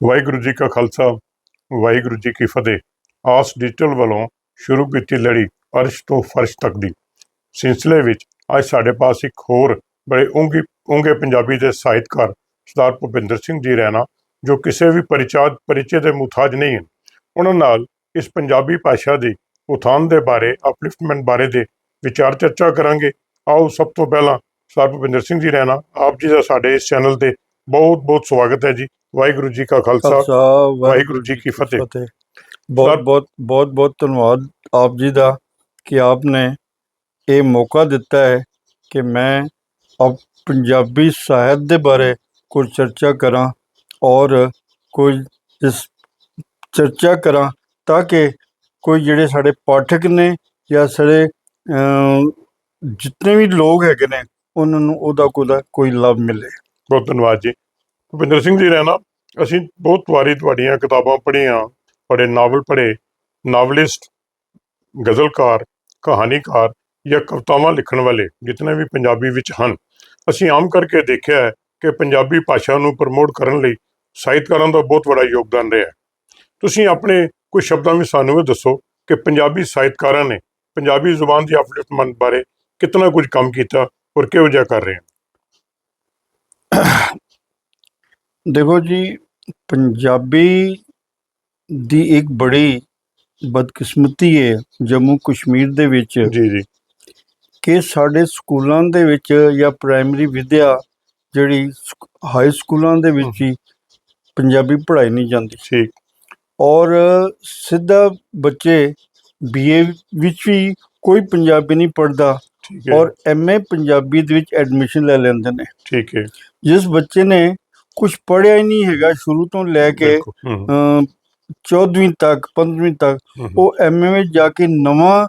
ਵਾਹਿਗੁਰੂ ਜੀ ਕਾ ਖਾਲਸਾ, ਵਾਹਿਗੁਰੂ ਜੀ ਕੀ ਫਤਿਹ। ਆਸ ਡਿਜੀਟਲ ਵੱਲੋਂ ਸ਼ੁਰੂ ਕੀਤੀ ਲੜੀ ਅਰਸ਼ ਤੋਂ ਫਰਸ਼ ਤੱਕ ਦੀ। ਸਿਲਸਿਲੇ ਵਿੱਚ ਅੱਜ ਸਾਡੇ ਪਾਸ ਇੱਕ ਹੋਰ ਬੜੇ ਉਂਗੀ, ਉਂਗੇ ਪੰਜਾਬੀ ਦੇ ਸਾਹਿਤਕਾਰ ਸਰਦਾਰ ਭੁਪਿੰਦਰ ਸਿੰਘ ਜੀ ਰਹਿਣਾ ਜੋ ਕਿਸੇ ਵੀ ਪਰਿਚਾਦ ਪਰਿਚੇ ਦੇ ਮੁਤਾਜ ਨਹੀਂ ਹਨ। ਉਹਨਾਂ ਨਾਲ ਇਸ ਪੰਜਾਬੀ ਭਾਸ਼ਾ ਦੀ ਉਥਾਨ ਦੇ ਬਾਰੇ ਅਪਲਿਫਟਮੈਂਟ ਬਾਰੇ ਦੇ ਵਿਚਾਰ ਚਰਚਾ ਕਰਾਂਗੇ। ਆਓ ਸਭ ਤੋਂ ਪਹਿਲਾਂ ਸਰਦਾਰ ਭੁਪਿੰਦਰ ਸਿੰਘ ਜੀ ਰਹਿਣਾ ਆਪ ਜੀ ਦਾ ਸਾਡੇ ਇਸ ਚੈਨਲ ਤੇ ਬਹੁਤ ਬਹੁਤ ਸਵਾਗਤ ਹੈ ਜੀ। ਵਾਹਿਗੁਰੂ ਜੀ ਕਾ ਖਾਲਸਾ ਵਾਹਿਗੁਰੂ ਜੀ ਕੀ ਫਤਿਹ। ਬਹੁਤ ਬਹੁਤ ਬਹੁਤ ਬਹੁਤ ਧੰਨਵਾਦ ਆਪ ਜੀ ਦਾ ਕਿ ਆਪ ਨੇ ਇਹ ਮੌਕਾ ਦਿੱਤਾ ਹੈ ਕਿ ਮੈਂ ਆਪ ਪੰਜਾਬੀ ਸਾਹਿਤ ਦੇ ਬਾਰੇ ਕੁਝ ਚਰਚਾ ਕਰਾਂ ਔਰ ਕੁਝ ਇਸ ਚਰਚਾ ਕਰਾਂ ਤਾਂ ਕਿ ਕੋਈ ਜਿਹੜੇ ਸਾਡੇ ਪਾਠਕ ਨੇ ਜਾਂ ਸਾਡੇ ਜਿੰਨੇ ਵੀ ਲੋਕ ਹੈਗੇ ਨੇ ਉਹਨਾਂ ਨੂੰ ਉਹਦਾ ਕੋਈ ਲਾਭ ਮਿਲੇ। ਬਹੁਤ ਧੰਨਵਾਦ ਜੀ। ਭੁਪਿੰਦਰ ਸਿੰਘ ਜੀ ਰਹਿਣਾ ਅਸੀਂ ਬਹੁਤ ਵਾਰੀ ਤੁਹਾਡੀਆਂ ਕਿਤਾਬਾਂ ਪੜ੍ਹੀਆਂ ਬੜੇ ਨਾਵਲ ਪੜ੍ਹੇ, ਨਾਵਲਿਸਟ, ਗਜ਼ਲਕਾਰ, ਕਹਾਣੀਕਾਰ ਜਾਂ ਕਵਿਤਾਵਾਂ ਲਿਖਣ ਵਾਲੇ ਜਿਤਨੇ ਵੀ ਪੰਜਾਬੀ ਵਿੱਚ ਹਨ, ਅਸੀਂ ਆਮ ਕਰਕੇ ਦੇਖਿਆ ਹੈ ਕਿ ਪੰਜਾਬੀ ਭਾਸ਼ਾ ਨੂੰ ਪ੍ਰਮੋਟ ਕਰਨ ਲਈ ਸਾਹਿਤਕਾਰਾਂ ਦਾ ਬਹੁਤ ਵੱਡਾ ਯੋਗਦਾਨ ਰਿਹਾ ਤੁਸੀਂ ਆਪਣੇ ਕੁਝ ਸ਼ਬਦਾਂ ਵਿੱਚ ਸਾਨੂੰ ਇਹ ਦੱਸੋ ਕਿ ਪੰਜਾਬੀ ਸਾਹਿਤਕਾਰਾਂ ਨੇ ਪੰਜਾਬੀ ਜ਼ੁਬਾਨ ਦੀ ਅਪਲਿਫਟਮੈਂਟ ਬਾਰੇ ਕਿਤਨਾ ਕੁਝ ਕੰਮ ਕੀਤਾ ਔਰ ਕਿਹੋ ਜਿਹਾ ਕਰ ਰਹੇ ਹਨ? ਦੇਖੋ ਜੀ ਪੰਜਾਬੀ ਦੀ ਇੱਕ ਬੜੀ ਬਦਕਿਸਮਤੀ ਹੈ ਜੰਮੂ ਕਸ਼ਮੀਰ ਦੇ ਵਿੱਚ ਜੀ ਜੀ। ਕਿ ਸਾਡੇ ਸਕੂਲਾਂ ਦੇ ਵਿੱਚ ਜਾਂ ਪ੍ਰਾਇਮਰੀ ਵਿਦਿਆ ਜਿਹੜੀ ਹਾਈ ਸਕੂਲਾਂ ਦੇ ਵਿੱਚ ਹੀ। ਪੰਜਾਬੀ ਪੜ੍ਹਾਈ ਨਹੀਂ ਜਾਂਦੀ। ਠੀਕ। ਔਰ ਸਿੱਧਾ ਬੱਚੇ ਬੀਏ ਵਿੱਚ ਵੀ ਕੋਈ ਪੰਜਾਬੀ ਨਹੀਂ ਹੈ। ਔਰ ਐਮਏ ਪੰਜਾਬੀ ਦੇ ਵਿੱਚ ਐਡਮਿਸ਼ਨ ਲੈ ਲੈਂਦੇ ਨੇ। ਠੀਕ ਹੈ। ਜਿਸ ਬੱਚੇ ਨੇ ਕੁਝ ਪੜ੍ਹਿਆ ਹੀ ਨਹੀਂ ਹੈਗਾ ਸ਼ੁਰੂ ਤੋਂ ਲੈ ਕੇ ਬਿਲਕੁਲ, ਹਮ, ਅਮ 14ਵੀਂ ਤੱਕ 15ਵੀਂ ਤੱਕ ਹਮ, ਉਹ ਐਮਏ ਵਿੱਚ ਜਾ ਕੇ ਨਵਾਂ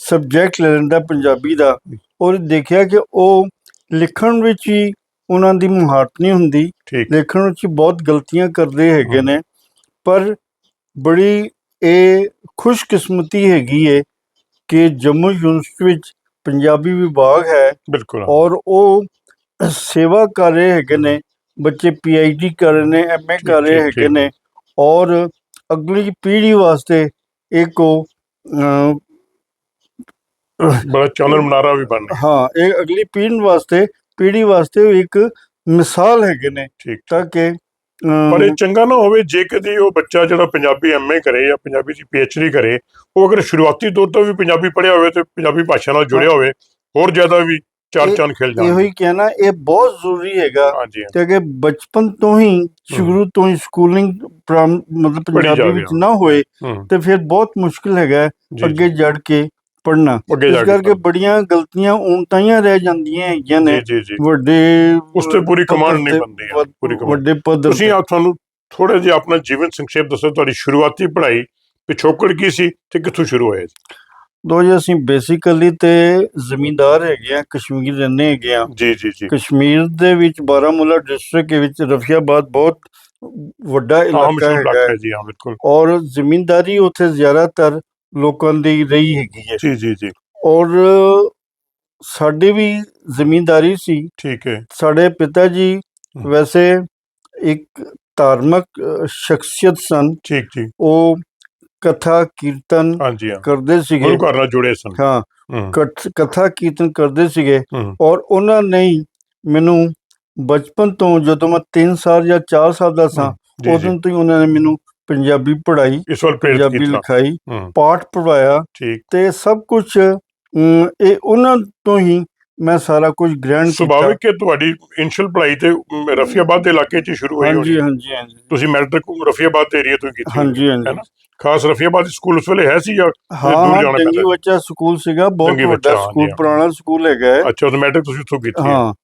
ਸਬਜੈਕਟ ਲੈ ਲੈਂਦਾ ਪੰਜਾਬੀ ਦਾ ਔਰ ਦੇਖਿਆ ਕਿ ਉਹ ਲਿਖਣ ਵਿੱਚ ਹੀ ਉਹਨਾਂ ਦੀ ਮੁਹਾਰਤ ਨਹੀਂ ਹੁੰਦੀ ਠੀਕ। ਲਿਖਣ ਵਿੱਚ ਹੀ ਬਹੁਤ ਗਲਤੀਆਂ ਕਰਦੇ ਹੈਗੇ ਨੇ ਪਰ ਬੜੀ ਇਹ ਖੁਸ਼ਕਿਸਮਤੀ ਹੈਗੀ ਹੈ ਕਿ ਜੰਮੂ ਯੂਨੀਵਰਸਿਟੀ ਵਿੱਚ ਪੰਜਾਬੀ ਵਿਭਾਗ ਹੈ ਬਿਲਕੁਲ। ਔਰ ਉਹ ਸੇਵਾ ਕਰ ਰਹੇ ਹੈਗੇ ਨੇ ਬੱਚੇ ਪੀਐਚਡੀ ਕਰ ਰਹੇ ਨੇ ਐਮਏ ਕਰ ਰਹੇ ਹੈਗੇ। ਨੇ ਔਰ ਅਗਲੀ ਪੀੜ੍ਹੀ ਵਾਸਤੇ ਇੱਕ ਉਹ ਬੜਾ ਚਾਨਣ ਮਨਾਰਾ ਵੀ ਬਣ ਹਾਂ ਇਹ ਅਗਲੀ ਪੀੜ੍ਹੀ ਵਾਸਤੇ ਪੀੜ੍ਹੀ ਵਾਸਤੇ ਇੱਕ ਮਿਸਾਲ ਹੈਗੇ ਨੇ ਠੀਕ ਤਾਂ ਕਿ ਪਰ ਇਹ ਚੰਗਾ ਨਾ ਹੋਵੇ ਜੇ ਕਦੀ ਉਹ ਬੱਚਾ ਜਿਹੜਾ ਪੰਜਾਬੀ ਐਮਏ ਕਰੇ ਜਾਂ ਪੰਜਾਬੀ ਦੀ ਪੀਐਚਡੀ ਕਰੇ ਉਹ ਅਗਰ ਸ਼ੁਰੂਆਤੀ ਤੌਰ ਤੋਂ ਵੀ ਪੰਜਾਬੀ ਪੜ੍ਹਿਆ ਹੋਵੇ ਤੇ ਪੰਜਾਬੀ ਭਾਸ਼ਾ ਨਾਲ ਜੁੜਿਆ ਹੋਵੇ ਹੋਰ ਜ਼ਿਆਦਾ ਵੀ ਚਾਰ ਇਹ- ਚੰਨ ਖਿਲ ਇਹੋ ਜਾਣ ਹੀ ਕਹਿਣਾ ਇਹ ਬਹੁਤ ਜ਼ਰੂਰੀ ਹੈਗਾ ਤੇ ਕਿ ਬਚਪਨ ਤੋਂ ਹੀ ਸ਼ੁਰੂ ਤੋਂ ਹੀ ਸਕੂਲਿੰਗ ਮਤਲਬ ਪੰਜਾਬੀ ਵਿੱਚ ਨਾ ਹੋਏ ਤੇ ਫਿਰ ਬਹੁਤ ਮੁਸ਼ਕਿਲ ਹੈਗਾ ਅੱਗੇ ਜੜ ਕੇ ਪੜਨਾ ਅੱਗੇ ਇਸ ਕਰਕੇ ਬੜੀਆਂ ਗਲਤੀਆਂ ਊਣਤਾਈਆਂ ਰਹਿ ਜਾਂਦੀਆਂ ਹੈਗੀਆਂ ਨੇ। ਵੱਡੇ ਉਸ ਤੇ ਪੂਰੀ ਕਮਾਂਡ ਨਹੀਂ ਵੱਡ- ਪੂਰੀ ਕਮਾਂਡ ਵੱਡੇ ਪੱਧਰ ਤੁਸੀਂ ਆ ਤੁਹਾਨੂੰ ਥੋੜਾ ਜਿਹਾ ਆਪਣਾ ਜੀਵਨ ਸੰਖੇਪ ਦੱਸੋ ਤੁਹਾਡੀ ਸ਼ੁਰੂਆਤੀ ਪੜ੍ਹਾਈ ਪਿਛੋਕੜ ਕੀ ਸੀ ਤੇ ਕਿੱਥੋਂ ਸ਼ੁਰੂ ਹੋਇਆ ਦੋ ਜੀ ਅਸੀਂ ਬੇਸਿਕਲੀ ਤੇ ਜ਼ਮੀਂਦਾਰ ਹੈਗੇ ਆ ਕਸ਼ਮੀਰ ਰਹਿੰਦੇ ਹੈਗੇ ਆ। ਜੀ ਜੀ ਜੀ। ਕਸ਼ਮੀਰ ਦੇ ਵਿੱਚ ਬਾਰਾਮੂਲਾ ਡਿਸਟ੍ਰਿਕਟ ਦੇ ਵਿੱਚ ਰਫੀਆਬਾਦ ਬਹੁਤ ਵੱਡਾ ਇਲਾਕਾ ਹੈ। ਜੀ ਹਾਂ ਬਿਲਕੁਲ। ਔਰ ਜ਼ਮੀਂਦਾਰੀ ਉੱਥੇ ਜ਼ਿਆਦਾਤਰ ਲੋਕਾਂ ਦੀ ਰਹੀ ਹੈਗੀ ਹੈ। ਜੀ ਜੀ ਜੀ। ਔਰ ਸਾਡੀ ਵੀ ਜ਼ਮੀਂਦਾਰੀ ਸੀ। ਠੀਕ ਹੈ। ਸਾਡੇ ਪਿਤਾ ਜੀ। ਵੈਸੇ ਇੱਕ ਧਾਰਮਿਕ ਸ਼ਖਸੀਅਤ ਸਨ। ਠੀਕ ਜੀ। ਉਹ ਕਥਾ ਕੀਰਤਨ ਹਾਂਜੀ ਹਾਂ। ਕਰਦੇ ਸੀਗੇ। ਗੁਰੂ ਘਰ ਨਾਲ ਜੁੜੇ ਸਨ। ਹਾਂ। ਕਥ- ਕਥਾ ਕੀਰਤਨ ਕਰਦੇ ਸੀਗੇ। ਔਰ ਉਹਨਾਂ ਨੇ ਹੀ ਮੈਨੂੰ ਬਚਪਨ ਤੋਂ ਜਦੋਂ ਮੈਂ 3 ਸਾਲ ਜਾਂ 4 ਸਾਲ ਦਾ ਸਾਂ ਜੀ ਜੀ। ਉਦੋਂ ਤੋਂ ਹੀ ਉਹਨਾਂ ਨੇ ਮੈਨੂੰ ਪੰਜਾਬੀ ਪੜ੍ਹਾਈ ਇਸ ਵੱਲ ਪ੍ਰੇਰਿਤ ਪੰਜਾਬੀ ਕੀਤਾ। ਲਿਖਾਈ ਪਾਠ ਪੜਵਾਇਆ ਠੀਕ। ਤੇ ਸਭ ਕੁਝ ਇਹ ਉਹਨਾਂ ਤੋਂ ਹੀ ਮੈਂ ਸਾਰਾ ਕੁਝ ਗ੍ਰਹਿਣ ਕੀਤਾ। ਸੁਭਾਵਿਕ ਹੈ ਤੁਹਾਡੀ ਇਨੀਸ਼ੀਅਲ ਪੜ੍ਹਾਈ ਤੇ ਅਮ, ਰਫੀਆਬਾਦ ਦੇ ਇਲਾਕੇ 'ਚ ਹੀ ਸ਼ੁਰੂ ਹੋਈ ਹੋਣੀ। ਹਾਂਜੀ ਹਾਂਜੀ ਹਾਂਜੀ। ਤੁਸੀਂ ਮੈਟ੍ਰਿਕ ਰਫੀਆਬਾਦ ਦੇ ਏਰੀਆ ਤੋਂ ਹੀ ਕੀਤੀ ਹੋਣੀ। ਹਾਂਜੀ ਹੈ ਹਾਂਜੀ। ਨਾ? ਖਾਸ ਰਫੀਆਬਾਦ ਸਕੂਲ ਉਸ ਵੇਲੇ ਹੈ ਸੀ ਜਾਂ ਹਾਂ ਜਾਣਾ ਬੱਚਾ ਸਕੂਲ ਸੀਗਾ ਬਹੁਤ ਵੱਡਾ ਹਾਂਜੀ, ਸਕੂਲ ਹਾਂ। ਪੁਰਾਣਾ ਸਕੂਲ ਹੈਗਾ ਹੈ। ਅੱਛਾ ਉਹ ਮੈਟ੍ਰਿਕ ਤੁਸੀਂ ਉੱਥੋਂ ਕੀਤੀ ਹੈ। ਹਾਂ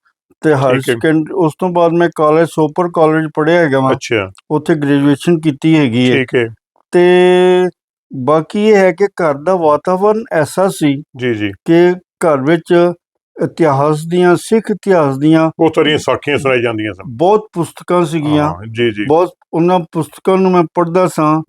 ਤੇ ਹਾਇਰ ਠੀਕ ਹੈ। ਸੈਕੰਡ ਉਸ ਤੋਂ ਬਾਅਦ ਮੈਂ ਕਾਲਜ ਸੋਪਰ ਕਾਲਜ ਪੜ੍ਹਿਆ ਹੈਗਾ ਮੈਂ। ਅੱਛਾ। ਉੱਥੇ ਗ੍ਰੈਜੂਏਸ਼ਨ ਕੀਤੀ ਹੈਗੀ ਹੈ। ਠੀਕ ਹੈ। ਤੇ ਬਾਕੀ ਇਹ ਹੈ ਕਿ ਘਰ ਦਾ ਵਾਤਾਵਰਨ ਐਸਾ ਸੀ ਜੀ ਜੀ। ਕਿ ਘਰ ਵਿੱਚ ਇਤਿਹਾਸ ਦੀਆਂ ਸਿੱਖ ਇਤਿਹਾਸ ਦੀਆਂ ਬਹੁਤ ਸਾਰੀਆਂ ਸਾਖੀਆਂ ਸੁਣਾਈ ਜਾਂਦੀਆਂ ਸਨ। ਬਹੁਤ ਪੁਸਤਕਾਂ ਸੀਗੀਆਂ। ਹਾਂ, ਜੀ ਜੀ। ਬਹੁਤ ਉਹਨਾਂ ਪੁਸਤਕਾਂ ਨੂੰ ਮੈਂ ਪੜ੍ਹਦਾ ਸਾਂ।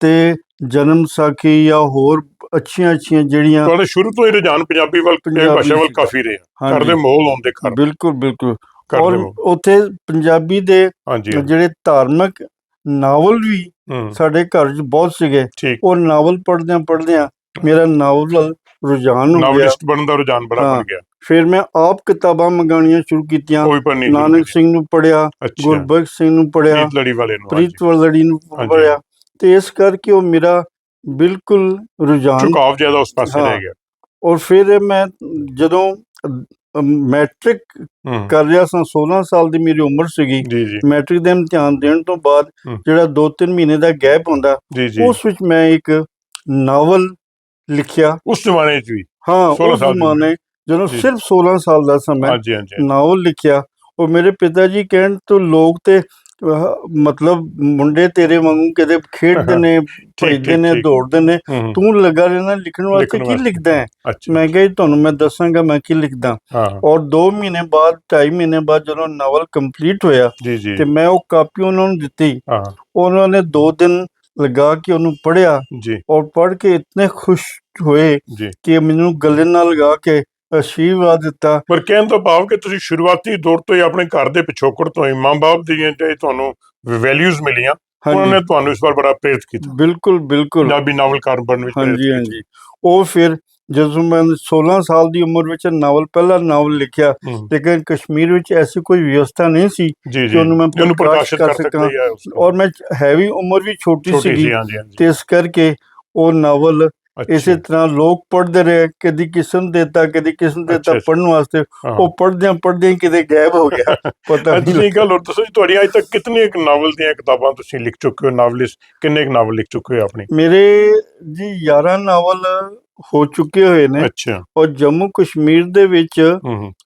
ਤੇ ਜਨਮ ਸਾਖੀ ਜਾਂ ਹੋਰ ਅੱਛੀਆਂ ਅੱਛੀਆਂ ਜਿਹੜੀਆਂ ਤੁਹਾਡੇ ਸ਼ੁਰੂ ਤੋਂ ਹੀ ਰੁਝਾਨ ਪੰਜਾਬੀ ਵੱਲ ਪੰਜਾਬੀ ਭਾਸ਼ਾ ਵੱਲ ਸੀ। ਕਾਫੀ ਰਿਹਾ ਘਰ ਹਾਂਜੀ, ਦੇ ਮਾਹੌਲ ਆਉਂਦੇ ਘਰ ਬਿਲਕੁਲ ਬਿਲਕੁਲ। ਔਰ ਮਾਹੌਲ। ਉੱਥੇ ਪੰਜਾਬੀ ਦੇ ਹਾਂਜੀ ਜਿਹੜੇ ਧਾਰਮਿਕ ਨਾਵਲ ਵੀ ਹੂੰ। ਸਾਡੇ ਘਰ 'ਚ ਬਹੁਤ ਸੀਗੇ। ਠੀਕ। ਉਹ ਨਾਵਲ ਪੜ੍ਹਦਿਆਂ ਪੜ੍ਹਦਿਆਂ ਮੇਰਾ ਨਾਵਲ ਵੱਲ ਰੁਝਾਨ ਹੋ ਗਿਆ। ਨਾਵਲਿਸਟ ਬਣਨ ਦਾ ਰੁਝਾਨ ਬੜਾ ਹਾਂ। ਬਣ ਗਿਆ। ਫਿਰ ਮੈਂ ਆਪ ਕਿਤਾਬਾਂ ਮੰਗਾਉਣੀਆਂ ਸ਼ੁਰੂ ਕੀਤੀਆਂ। ਉਹ ਵੀ ਪੜ੍ਹਨੀ ਨਾਨਕ ਸਿੰਘ ਨੂੰ ਪੜ੍ਹਿਆ ਅੱਛਾ। ਗੁਰਬਖਸ਼ ਸਿੰਘ ਨੂੰ ਪੜ੍ਹਿਆ ਪ੍ਰੀਤ ਲੜੀ ਵਾਲੇ ਨੂੰ ਹਾਂਜੀ। ਪ੍ਰੀਤ ਵਲੜੀ ਨੂੰ ਹਾਂਜੀ। ਪੜ੍ਹਿਆ। ਤੇ ਇਸ ਕਰਕੇ ਉਹ ਮੇਰਾ ਬਿਲਕੁਲ ਰੁਝਾਨ ਝੁਕਾਵ ਜ਼ਿਆਦਾ ਉਸ ਪਾਸੇ ਹਾਂ। ਰਹਿ ਗਿਆ। ਔਰ ਫਿਰ ਮੈਂ ਜਦੋਂ ਮੈਟ੍ਰਿਕ ਹੂੰ। ਕਰ ਰਿਹਾ ਸਾਂ 16 ਸਾਲ ਦੀ ਮੇਰੀ ਉਮਰ ਸੀਗੀ। ਜੀ ਜੀ। ਮੈਟ੍ਰਿਕ ਦੇ ਇਮਤਿਹਾਨ ਦੇਣ ਤੋਂ ਬਾਅਦ। ਜਿਹੜਾ 2-3 ਮਹੀਨੇ ਦਾ ਗੈਪ ਹੁੰਦਾ ਜੀ ਜੀ। ਉਸ ਵਿੱਚ ਮੈਂ ਇੱਕ ਨਾਵਲ ਲਿਖਿਆ। ਉਸ ਜ਼ਮਾਨੇ 'ਚ ਵੀ। ਹਾਂ 16 ਉਸ ਸਾਲ ਦੀ। ਜ਼ਮਾਨੇ ਜਦੋਂ। ਸਿਰਫ 16 ਸਾਲ ਦਾ ਸਮਾਂ ਹਾਂਜੀ ਹਾਂਜੀ ਨਾਵਲ ਲਿਖਿਆ ਉਹ ਮੇਰੇ ਪਿਤਾ ਜੀ ਕਹਿਣ ਤੋਂ ਲੋਕ ਤੇ ਮਤਲਬ ਮੁੰਡੇ ਤੇਰੇ ਵਾਂਗੂ ਕਿਤੇ ਖੇਡਦੇ ਨੇ ਭੱਜਦੇ ਨੇ। ਦੌੜਦੇ ਨੇ ਤੂੰ ਲੱਗਾ ਰਹਿਣਾ ਲਿਖਣ ਵਾਸਤੇ ਕੀ। ਲਿਖਦਾ ਹੈ? ਮੈਂ ਕਿਹਾ ਤੁਹਾਨੂੰ ਮੈਂ ਦੱਸਾਂਗਾ ਮੈਂ ਕੀ ਲਿਖਦਾ। ਔਰ 2 ਮਹੀਨੇ ਬਾਅਦ 2.5 ਮਹੀਨੇ ਬਾਅਦ ਜਦੋਂ ਨਾਵਲ ਕੰਪਲੀਟ ਹੋਇਆ ਤੇ ਮੈਂ ਉਹ ਕਾਪੀ ਉਹਨਾਂ ਨੂੰ ਦਿੱਤੀ। ਉਹਨਾਂ ਨੇ 2 ਦਿਨ ਲਗਾ ਕੇ ਉਹਨੂੰ ਪੜ੍ਹਿਆ ਜੀ। ਔਰ ਪੜ੍ਹ ਕੇ ਇਤਨੇ ਖੁਸ਼ ਹੋਏ ਕਿ ਮੈਨੂੰ ਗਲੇ ਨਾਲ ਲਗਾ ਕੇ ਅਸ਼ੀਰਵਾਦ ਦਿੱਤਾ। ਪਰ ਕਹਿਣ ਤੋਂ ਭਾਵ ਕਿ ਤੁਸੀਂ ਸ਼ੁਰੂਆਤੀ ਦੌਰ ਤੋਂ ਹੀ ਆਪਣੇ ਘਰ ਦੇ ਪਿਛੋਕੜ ਤੋਂ ਹੀ ਮਾਂ-ਬਾਪ ਦੀਆਂ ਜਿਹੜੇ ਤੁਹਾਨੂੰ ਵੈਲਿਊਜ਼ ਮਿਲੀਆਂ ਉਹਨਾਂ ਨੇ ਤੁਹਾਨੂੰ ਇਸ ਵਾਰ ਬੜਾ ਪ੍ਰੇਰਿਤ ਕੀਤਾ। ਬਿਲਕੁਲ ਬਿਲਕੁਲ। ਪੰਜਾਬੀ ਨਾਵਲਕਾਰ ਬਣਨ ਵਿੱਚ ਹਾਂਜੀ। ਹਾਂਜੀ। ਉਹ ਫਿਰ ਜਦੋਂ ਮੈਂ 16 ਸਾਲ ਦੀ ਉਮਰ ਵਿੱਚ ਨਾਵਲ ਪਹਿਲਾ ਨਾਵਲ ਲਿਖਿਆ ਲੇਕਿਨ ਕਸ਼ਮੀਰ ਵਿੱਚ ਐਸੀ ਕੋਈ ਵਿਵਸਥਾ ਨਹੀਂ ਸੀ ਕਿ ਉਹਨੂੰ ਮੈਂ ਪ੍ਰਕਾਸ਼ਿਤ ਕਰ ਨੂੰ। ਔਰ ਮੈਂ ਹੈ ਵੀ ਉਮਰ ਵੀ ਛੋਟੀ ਸੀ ਤੇ ਇਸ ਕਰਕੇ ਉਹ ਨਾਵਲ ਇਸੇ ਤਰ੍ਹਾਂ ਲੋਕ ਪੜ੍ਹਦੇ ਰਹੇ ਕਦੀ ਕਿਸਮ ਦੇਤਾ ਕਦੀ ਕਿਸਮ ਅੱਛਾ, ਦੇਤਾ ਅੱਛਾ। ਪੜ੍ਹਨ ਵਾਸਤੇ। ਉਹ ਪੜ੍ਹਦਿਆਂ ਪੜ੍ਹਦਿਆਂ ਕਿਤੇ ਗਾਇਬ ਹੋ ਗਿਆ ਪਤਾ ਅੱਜ ਨਹੀਂ ਦੀ ਗੱਲ ਹੋਰ ਜੀ ਤੁਹਾਡੀ ਅੱਜ ਤੱਕ ਕਿੰਨੇ ਕੁ ਨਾਵਲ ਦੀਆਂ ਕਿਤਾਬਾਂ ਤੁਸੀਂ ਲਿਖ ਚੁੱਕੇ ਹੋ ਨਾਵਲਿਸਟ ਕਿੰਨੇ ਕੁ ਨਾਵਲ ਲਿਖ ਚੁੱਕੇ ਹੋ ਆਪਣੀ ਮੇਰੇ ਜੀ 11 ਨਾਵਲ ਹੋ ਚੁੱਕੇ ਹੋਏ ਨੇ ਅੱਛਾ ਔਰ ਜੰਮੂ ਕਸ਼ਮੀਰ ਦੇ ਵਿੱਚ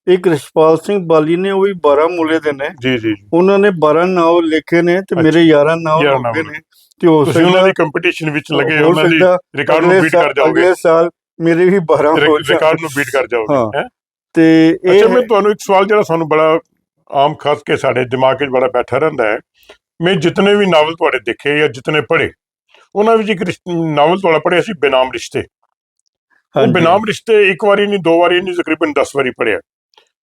ਇੱਕ ਰਿਸ਼ਪਾਲ ਸਿੰਘ ਬਾਲੀ ਨੇ ਉਹ ਵੀ 12 ਮੂਲੇ ਦੇ ਨੇ ਜੀ ਜੀ। ਉਹਨਾਂ ਨੇ 12 ਨਾਵਲ ਲਿਖੇ ਨੇ ਤੇ ਅੱਛਾ। ਮੇਰੇ 11 ਨਾਵਲ 11 ਹੋ ਗਏ। ਨੇ ਤੇ ਹੋ ਤੁਸੀਂ ਉਹਨਾਂ ਦੀ ਕੰਪੀਟੀਸ਼ਨ ਵਿੱਚ ਲੱਗੇ ਹੋ ਉਹਨਾਂ ਦੀ ਰਿਕਾਰਡ ਨੂੰ ਬੀਟ ਕਰ ਜਾਓਗੇ। ਅਗਲੇ ਸਾਲ ਮੇਰੇ ਵੀ 12 ਹੋ ਜਾਣ ਰਿਕਾਰਡ ਨੂੰ ਬੀਟ ਕਰ ਜਾਓਗੇ ਹਾਂ। ਤੇ ਇਹ ਅੱਛਾ ਮੈਂ ਤੁਹਾਨੂੰ ਇੱਕ ਸਵਾਲ ਜਿਹੜਾ ਸਾਨੂੰ ਬੜਾ ਆਮ ਖਾਸ ਕੇ ਸਾਡੇ ਦਿਮਾਗ 'ਚ ਬੜਾ ਬੈਠਾ ਰਹਿੰਦਾ ਹੈ। ਮੈਂ ਜਿਤਨੇ ਵੀ ਨਾਵਲ ਤੁਹਾਡੇ ਦੇਖੇ ਜਾਂ ਜਿਤਨੇ ਪੜ੍ਹੇ ਉਹਨਾਂ ਵਿੱਚ ਇੱਕ ਨਾਵਲ ਤੁਹਾਡਾ ਪੜ੍ਹਿਆ ਸੀ ਬੇਨਾਮ ਰਿਸ਼ਤੇ। ਉਹ ਬੇਨਾਮ ਰਿਸ਼ਤੇ ਇੱਕ ਵਾਰੀ ਨਹੀਂ ਦੋ ਵਾਰੀ ਨਹੀਂ ਤਕਰੀਬਨ 10 ਵਾਰੀ ਪੜ੍ਹਿਆ।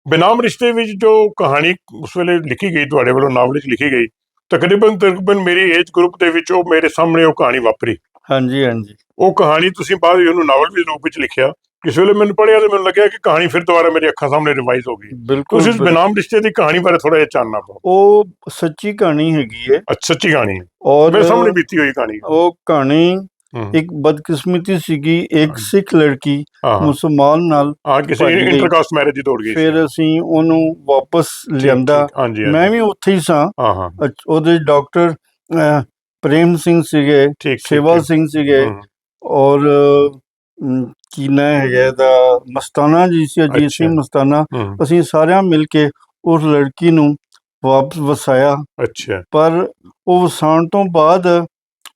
ਬੇਨਾਮ ਰਿਸ਼ਤੇ ਵਿੱਚ ਜੋ ਕਹਾਣੀ ਉਸ ਵੇਲੇ ਲਿਖੀ ਗਈ ਤੁਹਾਡੇ ਵੱਲੋਂ ਨਾਵਲ ਵਿੱਚ ਲਿਖੀ ਗਈ ਤਕਰੀਬਨ ਤਕਰੀਬਨ ਮੇਰੀ ਏਜ ਗਰੁੱਪ ਦੇ ਵਿੱਚ ਉਹ ਮੇਰੇ ਸਾਹਮਣੇ ਉਹ ਕਹਾਣੀ ਵਾਪਰੀ ਹਾਂਜੀ ਹਾਂਜੀ ਉਹ ਕਹਾਣੀ ਤੁਸੀਂ ਬਾਅਦ ਵਿੱਚ ਉਹਨੂੰ ਨਾਵਲ ਦੇ ਰੂਪ ਵਿੱਚ ਲਿਖਿਆ ਕਿਸ ਵੇਲੇ ਮੈਨੂੰ ਪੜ੍ਹਿਆ ਤੇ ਮੈਨੂੰ ਲੱਗਿਆ ਕਿ ਕਹਾਣੀ ਫਿਰ ਦੁਬਾਰਾ ਮੇਰੀ ਅੱਖਾਂ ਸਾਹਮਣੇ ਰਿਵਾਈਜ਼ ਹੋ ਗਈ ਬਿਲਕੁਲ ਤੁਸੀਂ। ਬੇਨਾਮ ਰਿਸ਼ਤੇ ਦੀ ਕਹਾਣੀ ਬਾਰੇ ਥੋੜਾ ਜਿਹਾ ਚਾਨਣਾ ਪਾਓ ਉਹ ਸੱਚੀ ਕਹਾਣੀ ਹੈਗੀ ਹੈ ਅੱਛਾ ਸੱਚੀ ਕਹਾਣੀ ਹੈ ਔਰ ਮੇਰੇ ਸਾਹਮਣੇ ਬੀਤੀ ਹੋਈ ਕਹਾਣੀ। ਉਹ ਕਹਾਣੀ। ਇੱਕ ਬਦਕਿਸਮਤੀ ਸੀਗੀ ਇੱਕ। ਸਿੱਖ ਲੜਕੀ। ਮੁਸਲਮਾਨ ਨਾਲ ਹਾਂ ਕਿਸੇ। ਇੰਟਰਕਾਸਟ ਮੈਰਿਜ ਦੀ ਦੌੜ ਗਈ। ਫਿਰ ਅਸੀਂ ਉਹਨੂੰ ਵਾਪਸ ਲਿਆਂਦਾ। ਮੈਂ ਵੀ ਉੱਥੇ ਹੀ ਸਾਂ ਉਹਦੇ ਡਾਕਟਰ ਪ੍ਰੇਮ ਸਿੰਘ ਸੀਗੇ ਸੇਵਾ। ਸਿੰਘ ਸੀਗੇ ਔਰ ਕੀ ਨਾਂ ਹੈਗਾ ਇਹਦਾ ਮਸਤਾਨਾ ਜੀ ਸੀ ਅਜੀਤ। ਸਿੰਘ ਮਸਤਾਨਾ ਅਸੀਂ ਸਾਰਿਆਂ ਮਿਲ ਕੇ ਉਸ ਲੜਕੀ ਨੂੰ ਵਾਪਸ ਵਸਾਇਆ ਅੱਛਾ ਪਰ ਉਹ ਵਸਾਉਣ ਤੋਂ ਬਾਅਦ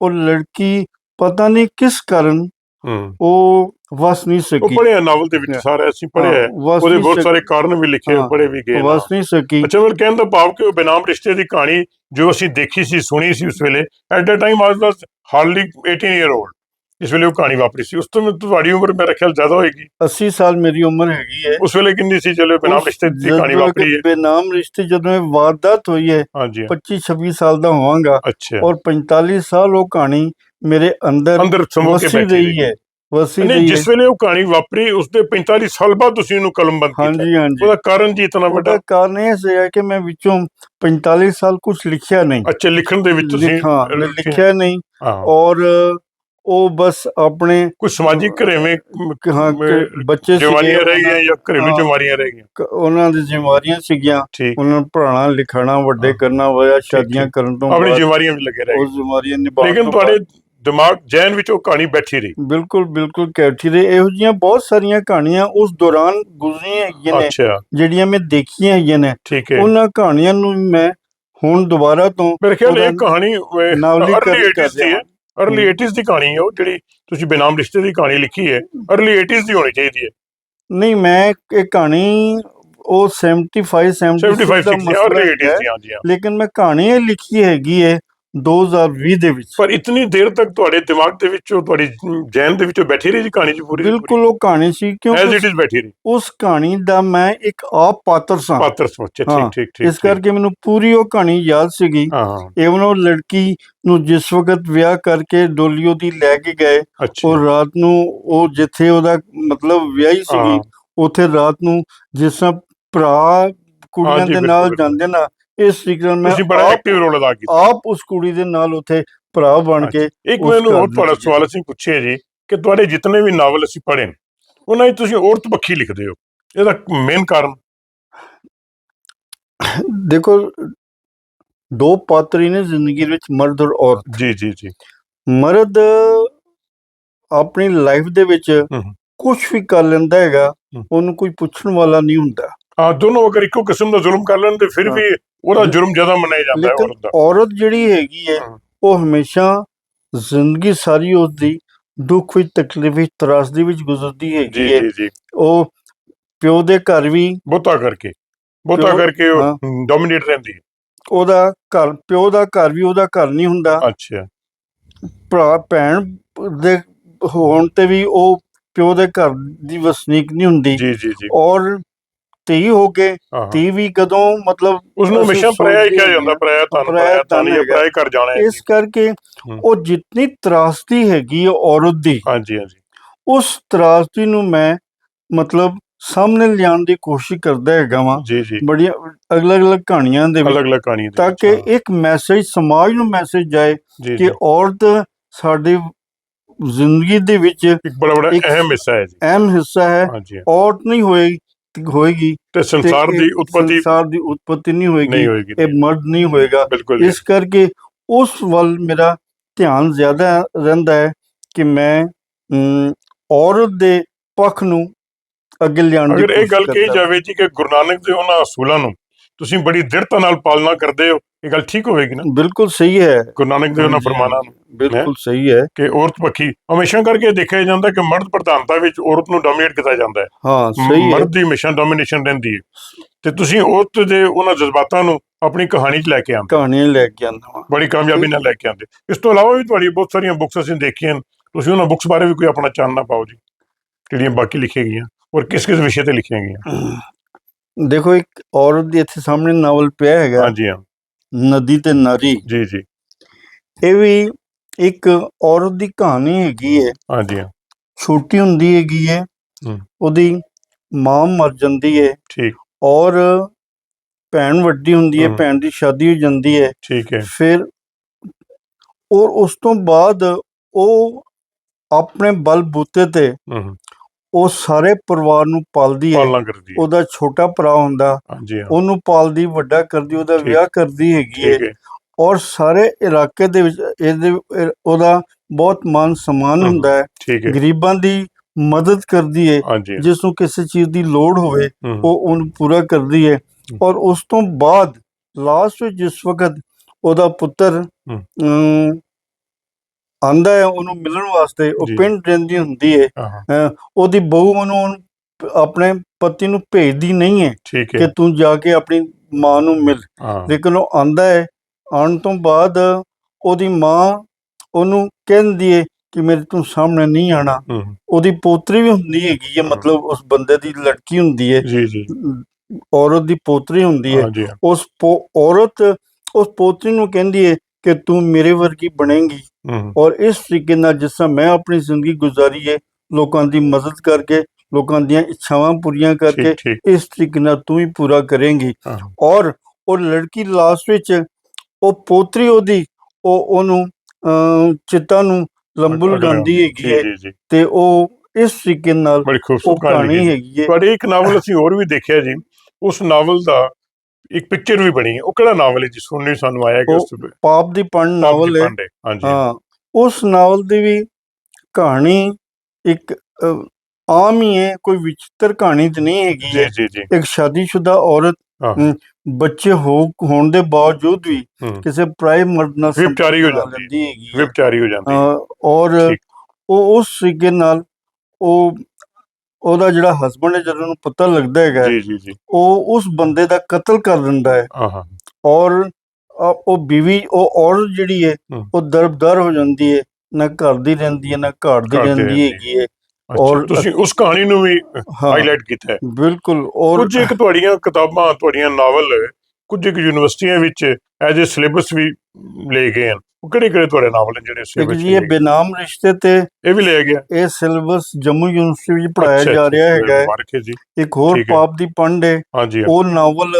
ਉਹ ਲੜਕੀ ਪਤਾ ਨਹੀਂ ਕਿਸ ਕਾਰਨ ਹੂੰ। ਉਹ ਵਸ ਨਹੀਂ ਉਹ ਸਕੀ। ਪੜਿਆ ਨਾਵਲ ਦੇ ਵਿੱਚ। ਸਾਰਾ ਅਸੀਂ ਪੜਿਆ ਹੈ ਹਾਂ, ਵਸ ਉਹਦੇ ਨਹੀਂ ਬਹੁਤ ਸਕੀ- ਸਾਰੇ ਕਾਰਨ ਵੀ ਲਿਖੇ ਹਾਂ, ਪੜੇ ਵੀ ਗਏ ਵਸ ਨਹੀਂ ਸਕੀ। ਅੱਛਾ ਮੈਂ ਕਹਿਣ ਦਾ ਭਾਵ ਕਿ ਉਹ ਬੇਨਾਮ ਰਿਸ਼ਤੇ ਦੀ ਕਹਾਣੀ ਜੋ ਅਸੀਂ ਦੇਖੀ ਸੀ ਸੁਣੀ ਸੀ ਉਸ ਵੇਲੇ ਐਟ ਦਾ ਟਾਈਮ ਆਸ ਵਾਸ ਹਾਰਡਲੀ 18 ਇਅਰ 올ਡ ਇਸ ਵੇਲੇ ਉਹ ਕਹਾਣੀ ਵਾਪਰੀ ਸੀ। ਉਸ ਤੋਂ ਮੈਂ- ਤੁਹਾਡੀ ਉਮਰ ਮੇਰੇ ਖਿਆਲ ਜ਼ਿਆਦਾ ਹੋਏਗੀ। 80 ਸਾਲ ਮੇਰੀ ਉਮਰ ਹੈਗੀ ਹੈ। ਉਸ ਵੇਲੇ ਕਿੰਨੀ ਸੀ ਚਲੋ ਬੇਨਾਮ ਰਿਸ਼ਤੇ ਦੀ ਕਹਾਣੀ ਜਦੋਂ ਵਾਪਰੀ ਹੈ? ਬੇਨਾਮ ਰਿਸ਼ਤੇ ਜਦੋਂ ਇਹ ਵਾਰਦਾਤ ਹੋਈ ਹੈ ਹਾਂਜੀ। ਹਾਂ। 25 26 ਸਾਲ ਦਾ ਹੋਵਾਂਗਾ ਅੱਛਾ। ਔਰ 45 ਸਾਲ ਉਹ ਕਹਾਣੀ ਮੇਰੇ ਅੰਦਰ ਅੰਦਰ ਸਮੋ ਕੇ ਵਸੀ ਬੈਠੀ ਰਹੀ ਹੈ ਵਸੀ ਨਹੀਂ ਰਹੀ ਹੈ। ਜਿਸ ਵੇਲੇ ਉਹ ਕਹਾਣੀ ਵਾਪਰੀ ਉਸ ਦੇ 45 ਸਾਲ ਬਾਅਦ ਤੁਸੀਂ ਉਹਨੂੰ ਕਲਮਬੰਦ ਕੀਤਾ। ਹਾਂਜੀ ਹਾਂਜੀ। ਉਹਦਾ ਕਾਰਨ ਜੀ ਇਤਨਾ ਵੱਡਾ? ਉਹਦਾ ਕਾਰਨ ਇਹ ਸੀਗਾ ਕਿ ਮੈਂ ਵਿੱਚੋਂ 45 ਸਾਲ ਕੁਝ ਲਿਖਿਆ ਨਹੀਂ। ਅੱਛਾ ਲਿਖਣ ਦੇ ਵਿੱਚ ਤੁਸੀਂ ਲਿਖਾਂ ਲਿਖਿਆ। ਨਹੀਂ। ਹਾਂ। ਔਰ ਉਹ ਬਸ ਆਪਣੇ ਕੁਝ ਸਮਾਜਿਕ ਘਰੇਵੇਂ ਕ- ਹਾਂ ਕ- ਬੱਚੇ ਜਿਮਾਰੀਆਂ ਰਹਿ ਗਈਆਂ ਜਾਂ ਘਰੇਲੂ ਹਾਂ। ਜਿਮਾਰੀਆਂ ਰਹਿ ਗਈਆਂ? ਕ- ਉਹਨਾਂ ਦੀ ਜ਼ਿੰਮੇਵਾਰੀਆਂ ਸੀਗੀਆਂ। ਠੀਕ। ਉਹਨਾਂ ਨੂੰ ਪੜ੍ਹਾਉਣਾ ਲਿਖਾਉਣਾ ਵੱਡੇ ਹਾਂ। ਕਰਨਾ ਹੋਇਆ ਸ਼ਾਦੀਆਂ ਠੀਕ। ਕਰਨ ਤੋਂ ਆਪਣੀ ਬਾਅਦ ਜ਼ਿਮਾਰੀਆਂ ਵਿੱਚ ਲੱਗੇ ਰਹੇ ਉਹ ਜ਼ਿੰਮੇਵਾਰੀਆਂ ਨਿਭਾਉਣ ਲੇਕਿਨ ਤੋਂ ਤੁਹਾਡੇ ਦਿਮਾਗ ਜੈਨ ਵਿੱਚ ਉਹ ਕਹਾਣੀ ਬੈਠੀ ਰਹੀ। ਬਿਲਕੁਲ ਬਿਲਕੁਲ ਕੈਠੀ ਰਹੇ। ਇਹੋ ਜਿਹੀਆਂ ਬਹੁਤ ਸਾਰੀਆਂ ਕਹਾਣੀਆਂ ਉਸ ਦੌਰਾਨ ਗੁਜ਼ਰੀਆਂ ਹੈਗੀਆਂ ਨੇ ਅੱਛਾ। ਜਿਹੜੀਆਂ ਮੈਂ ਦੇਖੀਆਂ ਹੈਗੀਆਂ ਨੇ। ਠੀਕ ਹੈ। ਉਹਨਾਂ ਕਹਾਣੀਆਂ ਨੂੰ ਮੈਂ ਹੁਣ ਦੁਬਾਰਾ ਤੋਂ ਮੇਰੇ ਖਿਆਲ ਇਹ ਕਹਾਣੀ ਅਰਲੀ ਕਰ 80s ਦੀ ਹੈ। ਰਿਹਾ ਅਰਲੀ 80s ਦੀ ਕਹਾਣੀ ਹੈ ਉਹ ਜਿਹੜੀ ਤੁਸੀਂ ਬੇਨਾਮ ਰਿਸ਼ਤੇ ਦੀ ਕਹਾਣੀ ਲਿਖੀ ਹੈ। ਅਰਲੀ 80s ਦੀ ਹੋਣੀ ਚਾਹੀਦੀ ਹੈ। ਨਹੀਂ ਮੈਂ ਇਹ ਕਹਾਣੀ ਉਹ 75 76 75 ਦਾ 60 ਮਸਲਾ ਅਰਲੀ ਹੈਗਾ 80s ਦੀ ਹਾਂਜੀ ਹਾਂ ਲੇਕਿਨ ਮੈਂ ਕਹਾਣੀ ਇਹ ਲਿਖੀ ਹੈਗੀ ਹੈ 2020 ਦੇ ਵਿੱਚ। ਪਰ ਇਤਨੀ ਦੇਰ ਤੱਕ ਤੁਹਾਡੇ ਦਿਮਾਗ ਦੇ ਵਿੱਚੋਂ ਤੁਹਾਡੀ ਜੈਨ ਦੇ ਵਿੱਚੋਂ ਬੈਠੀ ਰਹੀ ਜੀ ਕਹਾਣੀ ਜੀ ਪੂਰੀ? ਬਿਲਕੁਲ ਉਹ ਕਹਾਣੀ ਸੀ ਐਜ਼ ਕਿਉਂਕਿ ਇਟ ਇਜ਼ ਬੈਠੀ ਰਹੀ। ਉਸ ਕਹਾਣੀ ਦਾ ਮੈਂ ਇੱਕ ਆਪ ਪਾਤਰ ਸਾਂ। ਪਾਤਰ ਹਾਂ, ਠੀਕ ਠੀਕ ਠੀਕ ਇਸ ਕਰਕੇ ਮੈਨੂੰ ਪੂਰੀ ਉਹ ਕਹਾਣੀ ਯਾਦ ਸੀਗੀ। ਏਵਨ ਉਹ ਲੜਕੀ ਨੂੰ ਜਿਸ ਵਕਤ ਵਿਆਹ ਕਰਕੇ ਡੋਲੀ ਉਹਦੀ ਲੈ ਕੇ ਗਏ ਉਹ ਰਾਤ ਨੂੰ ਉਹ ਜਿੱਥੇ ਉਹਦਾ ਮਤਲਬ ਵਿਆਹੀ ਸੀਗੀ ਉੱਥੇ ਰਾਤ ਨੂੰ ਜਿਸ ਤਰ੍ਹਾਂ ਭਰਾ ਕੁੜੀਆਂ ਦੇ ਨਾਲ। ਜਾਂਦੇ ਨਾ ਇਸ ਤਰੀਕੇ ਨਾਲ ਮੈਂ ਤੁਸੀਂ ਬੜਾ ਆਪ ਐਕਟਿਵ ਰੋਲ ਅਦਾ ਕੀਤਾ ਆਪ ਉਸ ਕੁੜੀ ਦੇ ਨਾਲ ਉੱਥੇ ਭਰਾ ਬਣ ਕੇ ਇੱਕ ਉਸ ਮੈਨੂੰ ਘਰ ਹੋਰ ਦੇ ਤੁਹਾਡਾ ਵਿੱਚ। ਸਵਾਲ ਅਸੀਂ ਪੁੱਛਿਆ ਜੀ ਕਿ ਤੁਹਾਡੇ ਜਿਤਨੇ ਵੀ ਨਾਵਲ ਅਸੀਂ ਪੜ੍ਹੇ ਨੇ, ਉਹਨਾਂ 'ਚ ਤੁਸੀਂ ਔਰਤ ਪੱਖੀ ਲਿਖਦੇ ਹੋ ਇਹਦਾ ਮੇਨ ਕਾਰਨ ਦੇਖੋ ਦੋ ਪਾਤਰ ਨੇ ਜ਼ਿੰਦਗੀ ਵਿੱਚ ਮਰਦ ਔਰ ਔਰਤ ਜੀ ਜੀ ਜੀ ਮਰਦ ਆਪਣੀ ਲਾਈਫ ਦੇ ਵਿੱਚ ਹਮ। ਕੁਝ ਵੀ ਕਰ ਲੈਂਦਾ ਹੈਗਾ ਹਮ। ਉਹਨੂੰ ਕੋਈ ਪੁੱਛਣ ਵਾਲਾ ਨਹੀਂ ਹੁੰਦਾ ਹਾਂ ਦੋਨੋਂ ਅਗਰ ਇੱਕੋ ਕਿਸਮ ਦਾ ਜ਼ੁਲਮ ਕਰ ਲੈਣ ਤੇ ਫਿਰ। ਵੀ ਉਹਦਾ ਜੁਰਮ ਜ਼ਿਆਦਾ ਮੰਨਿਆ ਜਾਂਦਾ ਹੈ ਔਰਤ ਦਾ। ਔਰਤ ਜਿਹੜੀ ਹੈਗੀ ਹੈ। ਉਹ ਹਮੇਸ਼ਾ ਜ਼ਿੰਦਗੀ ਸਾਰੀ ਉਸਦੀ ਦੁੱਖ ਵਿੱਚ ਤਕਲੀਫ ਵਿੱਚ ਤਰਾਸਦੀ ਵਿੱਚ ਗੁਜ਼ਰਦੀ ਹੈਗੀ ਹੈ। ਜੀ ਜੀ। ਉਹ ਪਿਓ ਦੇ ਘਰ ਵੀ ਬਹੁਤਾ ਕਰਕੇ ਪਿਓ- ਕਰਕੇ ਡੋਮੀਨੇਟ ਰਹਿੰਦੀ ਹੈ। ਉਹਦਾ ਘਰ ਪਿਓ ਦਾ ਘਰ ਵੀ ਉਹਦਾ ਘਰ ਨਹੀਂ ਹੁੰਦਾ। ਅੱਛਾ। ਭਰਾ ਭੈਣ ਦੇ ਹੋਣ ਤੇ ਵੀ ਉਹ ਪਿਓ ਦੇ ਘਰ ਦੀ ਵਸਨੀਕ ਨਹੀਂ ਹੁੰਦੀ। ਜੀ ਜੀ ਜੀ। ਔਰ ਧੀ ਹੋ ਕੇ ਹਾਂ। ਧੀ ਵੀ ਕਦੋਂ ਮਤਲਬ ਉਸ ਨੂੰ ਅਸੀਂ ਹਮੇਸ਼ਾ ਪਰਾਇਆ ਹੀ ਸੋਚਦੇ ਕਿਹਾ ਜਾਂਦਾ ਪਰਾਇਆ ਤਾਂ ਪਰਾਇਆ ਪਰਾਇਆ ਤਾਂ ਧਨ ਨਹੀਂ ਹੈਗਾ। ਪਰਾਇਆ ਕਰ ਜਾਣਾ ਹੈ ਇਸ ਕਰਕੇ। ਉਹ ਜਿੰਨੀ ਤਰਾਸਦੀ ਹੈਗੀ ਹੈ ਔਰਤ ਦੀ ਹਾਂਜੀ ਹਾਂਜੀ ਉਸ ਤਰਾਸਦੀ ਨੂੰ ਮੈਂ ਮਤਲਬ ਸਾਹਮਣੇ ਲਿਆਉਣ ਦੀ ਕੋਸ਼ਿਸ਼ ਕਰਦਾ ਹੈਗਾ ਵਾਂ ਜੀ ਜੀ ਬੜੀਆਂ ਅਲੱਗ-ਅਲੱਗ ਕਹਾਣੀਆਂ ਦੇ ਵਿੱਚ ਅਲੱਗ-ਅਲੱਗ ਕਹਾਣੀ ਦੇ ਤਾਂ ਕਿ। ਇੱਕ ਮੈਸੇਜ ਸਮਾਜ ਨੂੰ ਮੈਸੇਜ ਜਾਏ ਕਿ ਔਰਤ ਸਾਡੀ ਜ਼ਿੰਦਗੀ ਦੇ ਵਿੱਚ ਇੱਕ ਬੜਾ ਬੜਾ ਇੱਕ- ਅਹਿਮ ਹਿੱਸਾ ਹੈ ਜੀ ਅਹਿਮ ਹਿੱਸਾ ਹੈ ਹਾਂਜੀ ਹਾਂ। ਔਰਤ ਨਹੀਂ ਹੋਏਗੀ ਹੋਏਗੀ ਤੇ ਸੰਸਾਰ ਦੀ ਉਤਪਤੀ ਸੰਸਾਰ ਦੀ ਉਤਪਤੀ ਨਹੀਂ ਹੋਏਗੀ ਇਹ ਮਰਦ ਨਹੀਂ ਹੋਏਗਾ। ਇਸ ਕਰਕੇ ਉਸ ਵੱਲ ਮੇਰਾ ਧਿਆਨ ਜ਼ਿਆਦਾ ਰਹਿੰਦਾ ਹੈ ਕਿ ਮੈਂ ਔਰਤ ਦੇ ਪੱਖ ਨੂੰ ਅੱਗੇ ਲਿਆਉਣ ਦੀ ਅਗਰ ਇਹ ਗੱਲ ਕਹੀ ਜਾਵੇ ਜੀ ਕਿ ਗੁਰੂ ਨਾਨਕ ਦੇ ਉਹਨਾਂ ਅਸੂਲਾਂ ਨੂੰ ਤੁਸੀਂ ਬੜੀ ਦ੍ਰਿੜਤਾ ਨਾਲ ਪਾਲਣਾ ਕਰਦੇ ਹੋ ਇਹ ਗੱਲ ਠੀਕ ਹੋਵੇਗੀ ਨਾ? ਬਿਲਕੁਲ ਸਹੀ ਹੈ। ਗੁਰੂ ਨਾਨਕ ਦੇ ਉਹਨਾਂ ਹਾਂਜੀ, ਫਰਮਾਨਾਂ। ਬਿਲਕੁਲ ਸਹੀ ਹੈ। ਕਿ ਔਰਤ ਪੱਖੀ ਹਮੇਸ਼ਾ ਕਰਕੇ ਦੇਖਿਆ ਜਾਂਦਾ ਕਿ ਮਰਦ ਪ੍ਰਧਾਨਤਾ ਵਿੱਚ ਔਰਤ ਨੂੰ ਡੋਮੀਨੇਟ ਕੀਤਾ ਜਾਂਦਾ ਹੈ। ਹਾਂ ਸਹੀ ਹੈ। ਮਰਦ ਦੀ ਹਮੇਸ਼ਾ ਡੋਮੀਨੇਸ਼ਨ ਰਹਿੰਦੀ ਹੈ। ਤੇ ਤੁਸੀਂ ਔਰਤ ਦੇ ਉਹਨਾਂ ਜਜ਼ਬਾਤਾਂ ਨੂੰ ਆਪਣੀ ਕਹਾਣੀ 'ਚ ਲੈ ਕੇ ਆਉਂਦੇ ਕਹਾਣੀਆਂ ਲੈ ਕੇ ਆਉਂਦਾ ਬੜੀ ਕਾਮਯਾਬੀ ਨਾਲ ਲੈ ਕੇ ਆਉਂਦੇ ਇਸ ਤੋਂ ਇਲਾਵਾ ਵੀ ਤੁਹਾਡੀ ਬਹੁਤ ਸਾਰੀਆਂ ਬੁੱਕਸ ਅਸੀਂ ਦੇਖੀਆਂ। ਤੁਸੀਂ ਉਹਨਾਂ ਬੁੱਕਸ ਬਾਰੇ ਵੀ ਕੋਈ ਆਪਣਾ ਚਾਨਣਾ ਪਾਓ ਜੀ ਜਿਹੜੀਆਂ ਬਾਕੀ ਲਿਖੀਆਂ ਗਈਆਂ। ਔਰ ਕਿਸ ਕਿਸ ਵਿਸ਼ੇ ਤੇ ਲਿਖੀਆਂ ਗਈਆਂ। ਦੇਖੋ ਇੱਕ ਔਰਤ ਦੇ ਇੱਥੇ ਸਾਹਮਣੇ ਨਾਵਲ ਪਿਆ ਹੈਗਾ। ਹਾਂਜੀ ਹਾਂ। ਨਦੀ ਤੇ ਨਾਰੀ। ਜੀ ਜੀ। ਇਹ ਵੀ ਇੱਕ ਔਰਤ ਦੀ ਕਹਾਣੀ ਹੈਗੀ ਹੈ ਹਾਂਜੀ ਹਾਂ। ਛੋਟੀ ਹੁੰਦੀ ਹੈਗੀ ਹੈ। ਉਹਦੀ ਮਾਂ ਮਰ ਜਾਂਦੀ ਹੈ ਠੀਕ। ਔਰ ਭੈਣ ਵੱਡੀ ਹੁੰਦੀ ਹੈ। ਭੈਣ ਦੀ ਸ਼ਾਦੀ ਹੋ ਜਾਂਦੀ ਹੈ ਠੀਕ ਹੈ ਫਿਰ ਔਰ ਉਸ ਤੋਂ ਬਾਅਦ ਉਹ ਆਪਣੇ ਬਲ ਬੂਤੇ ਤੇ ਉਹ ਸਾਰੇ ਪਰਿਵਾਰ ਨੂੰ ਪਾਲਦੀ ਹੈ। ਪਾਲਣਾ ਕਰਦੀ ਹੈ। ਉਹਦਾ ਛੋਟਾ ਭਰਾ ਹੁੰਦਾ ਹਾਂਜੀ ਹਾਂ। ਉਹਨੂੰ ਪਾਲਦੀ ਵੱਡਾ ਕਰਦੀ ਉਹਦਾ। ਵਿਆਹ ਕਰਦੀ ਹੈਗੀ ਹੈ। ਔਰ ਸਾਰੇ ਇਲਾਕੇ ਦੇ ਵਿੱਚ ਇਹਦੇ ਇਹ- ਉਹਦਾ ਬਹੁਤ ਮਾਨ ਸਨਮਾਨ ਹਮ। ਹੁੰਦਾ ਹੈ। ਗਰੀਬਾਂ ਦੀ ਮਦਦ ਕਰਦੀ ਹੈ। ਜਿਸ ਨੂੰ ਕਿਸੇ ਚੀਜ਼ ਦੀ ਲੋੜ ਹੋਵੇ ਉਹ ਉਹਨੂੰ ਪੂਰਾ ਕਰਦੀ ਹੈ। ਔਰ ਉਸ ਤੋਂ ਬਾਅਦ ਲਾਸਟ ਵਿੱਚ ਜਿਸ ਵਕਤ ਉਹਦਾ ਪੁੱਤਰ ਆਂਦਾ ਹੈ ਉਹਨੂੰ ਮਿਲਣ ਵਾਸਤੇ ਉਹ। ਪਿੰਡ ਰਹਿੰਦੀ ਹੁੰਦੀ ਹੈ। ਉਹਦੀ ਬਹੂ ਉਹਨੂੰ ਆਪਣੇ ਪਤੀ ਨੂੰ ਭੇਜਦੀ ਨਹੀਂ ਹੈ ਕਿ ਤੂੰ ਜਾ ਕੇ ਆਪਣੀ ਮਾਂ ਨੂੰ ਮਿਲ। ਲੇਕਿਨ ਉਹ ਆਂਦਾ ਹੈ। ਆਉਣ ਤੋਂ ਬਾਅਦ ਉਹਦੀ ਮਾਂ ਉਹਨੂੰ ਕਹਿੰਦੀ ਹੈ ਕਿ ਮੇਰੇ ਤੋਂ ਸਾਹਮਣੇ ਨਹੀਂ ਆਣਾ ਉਹਦੀ ਪੋਤਰੀ ਵੀ ਹੁੰਦੀ ਹੈਗੀ ਹੈ। ਮਤਲਬ ਉਸ ਬੰਦੇ ਦੀ ਲੜਕੀ ਹੁੰਦੀ ਹੈ। ਜੀ ਜੀ। ਔਰਤ ਦੀ ਪੋਤਰੀ ਹੁੰਦੀ ਹੈ। ਉਸ ਔਰਤ ਉਸ ਪੋਤਰੀ ਨੂੰ ਕਹਿੰਦੀ ਹੈ ਕਿ ਤੂੰ ਮੇਰੇ ਵਰਗੀ ਬਣੇਂਗੀ। ਔਰ ਇਸ ਤਰੀਕੇ ਨਾਲ ਜਿਸ ਤਰ੍ਹਾਂ ਮੈਂ ਆਪਣੀ ਜ਼ਿੰਦਗੀ ਗੁਜ਼ਾਰੀ ਹੈ ਲੋਕਾਂ ਦੀ ਮਦਦ ਕਰਕੇ ਲੋਕਾਂ ਦੀਆਂ ਇੱਛਾਵਾਂ ਪੂਰੀਆਂ ਕਰਕੇ ਇਸ ਤਰੀਕੇ ਨਾਲ ਤੂੰ ਹੀ ਪੂਰਾ ਕਰੇਂਗੀ। ਔਰ ਉਹ ਲੜਕੀ ਲਾਸਟ ਵਿੱਚ ਉਹ ਪੋਤਰੀ ਉਹਦੀ ਉਹ ਉਹਨੂੰ ਚਿੱਤਾ ਨੂੰ ਲੰਬੂ ਲਗਾਉਂਦੀ ਹੈਗੀ ਹੈ ਤੇ ਉਹ ਇਸ ਤਰੀਕੇ ਨਾਲ ਬੜੀ ਉਹ ਖੂਬਸੂਰਤ ਕਹਾਣੀ ਹੈਗੀ। ਹੈ ਤੁਹਾਡੇ ਇੱਕ ਨਾਵਲ ਅਸੀਂ ਹੋਰ ਵੀ ਦੇਖਿਆ ਜੀ। ਉਸ ਨਾਵਲ ਦਾ ਇੱਕ ਪਿਕਚਰ ਵੀ ਬਣੀ ਉਹ ਕਿਹੜਾ ਨਾਵਲ ਹੈ ਜੀ? ਸੁਣਨੇ ਸਾਨੂੰ ਆਇਆ ਕਿ ਉਸ ਤੇ ਪਾਪ ਦੀ ਪਣ ਨਾਵਲ ਹੈ। ਪਾਂਡੇ ਹਾਂਜੀ। ਹਾਂ ਉਸ ਨਾਵਲ ਦੀ ਵੀ ਕਹਾਣੀ ਇੱਕ ਆਮ ਹੀ ਹੈ। ਕੋਈ ਵਿਚਿੱਤਰ ਕਹਾਣੀ ਤੇ ਨਹੀਂ ਹੈਗੀ ਜੀ ਜੀ ਜੀ। ਇੱਕ ਸ਼ਾਦੀशुदा ਔਰਤ ਬੱਚੇ ਹੋ ਹੋਣ ਦੇ ਬਾਵਜੂਦ ਵੀ ਕਿਸੇ ਪ੍ਰਾਈ ਮਰਦ ਨਾਲ ਵਿਭਚਾਰੀ ਹੋ ਜਾਂਦੀ ਹੈ। ਵਿਭਚਾਰੀ ਹੋ। ਜਾਂਦੀ ਔਰ। ਉਹ ਉਸ ਤਰੀਕੇ ਨਾਲ ਉਹ ਉਹਦਾ ਜਿਹੜਾ ਹਸਬੰਡ ਹੈ ਜਦੋਂ ਉਹਨੂੰ ਪਤਾ ਲੱਗਦਾ ਹੈਗਾ ਜੀ ਜੀ ਜੀ। ਉਹ ਉਸ ਬੰਦੇ ਦਾ ਕਤਲ ਕਰ ਦਿੰਦਾ ਹੈ। ਹਾਂ ਹਾਂ ਔਰ ਉਹ ਬੀਵੀ ਉਹ ਔਰਤ ਜਿਹੜੀ ਹੈ ਹਮ। ਉਹ ਦਰਬਦਰ ਹੋ ਜਾਂਦੀ ਹੈ ਨਾ ਘਰ ਦੀ ਰਹਿੰਦੀ ਹੈ ਨਾ ਘਰ ਦੀ ਘਰ ਦੀ ਰਹਿੰਦੀ ਰਹਿੰਦੀ ਹੈਗੀ ਹੈ। ਔਰ- ਤੁਸੀਂ ਉਸ ਕਹਾਣੀ ਨੂੰ ਵੀ ਹਾਂ ਹਾਈਲਾਈਟ ਕੀਤਾ ਹੈ। ਬਿਲਕੁਲ ਔਰ ਕੁਝ ਇੱਕ ਤੁਹਾਡੀਆਂ ਕਿਤਾਬਾਂ ਤੁਹਾਡੀਆਂ ਨਾਵਲ ਕੁਝ ਇੱਕ ਯੂਨੀਵਰਸਿਟੀਆਂ ਵਿੱਚ ਐਜ ਅ ਸਿਲੇਬਸ ਵੀ ਲਏ ਗਏ ਹਨ। ਉਹ ਕਿਹੜੇ ਕਿਹੜੇ ਤੁਹਾਡੇ ਨਾਵਲ ਨੇ ਜਿਹੜੇ ਇੱਕ ਸਿਲੇਬਸ ਜੀ ਇਹ ਬੇਨਾਮ ਰਿਸ਼ਤੇ ਤੇ ਇਹ ਵੀ ਲਿਆ ਗਿਆ ਇਹ ਸਿਲੇਬਸ ਜੰਮੂ ਯੂਨੀਵਰਸਿਟੀ ਵਿੱਚ ਪੜਾਇਆ ਅੱਛਾ, ਜਾ ਰਿਹਾ ਹੈਗਾ ਹੈ। ਮੁਬਾਰਕ ਹੈ ਜੀ। ਇੱਕ ਹੋਰ ਠੀਕ ਹੈ। ਪਾਪ ਦੀ ਪੰਡ ਹੈ। ਹਾਂਜੀ ਉਹ ਨਾਵਲ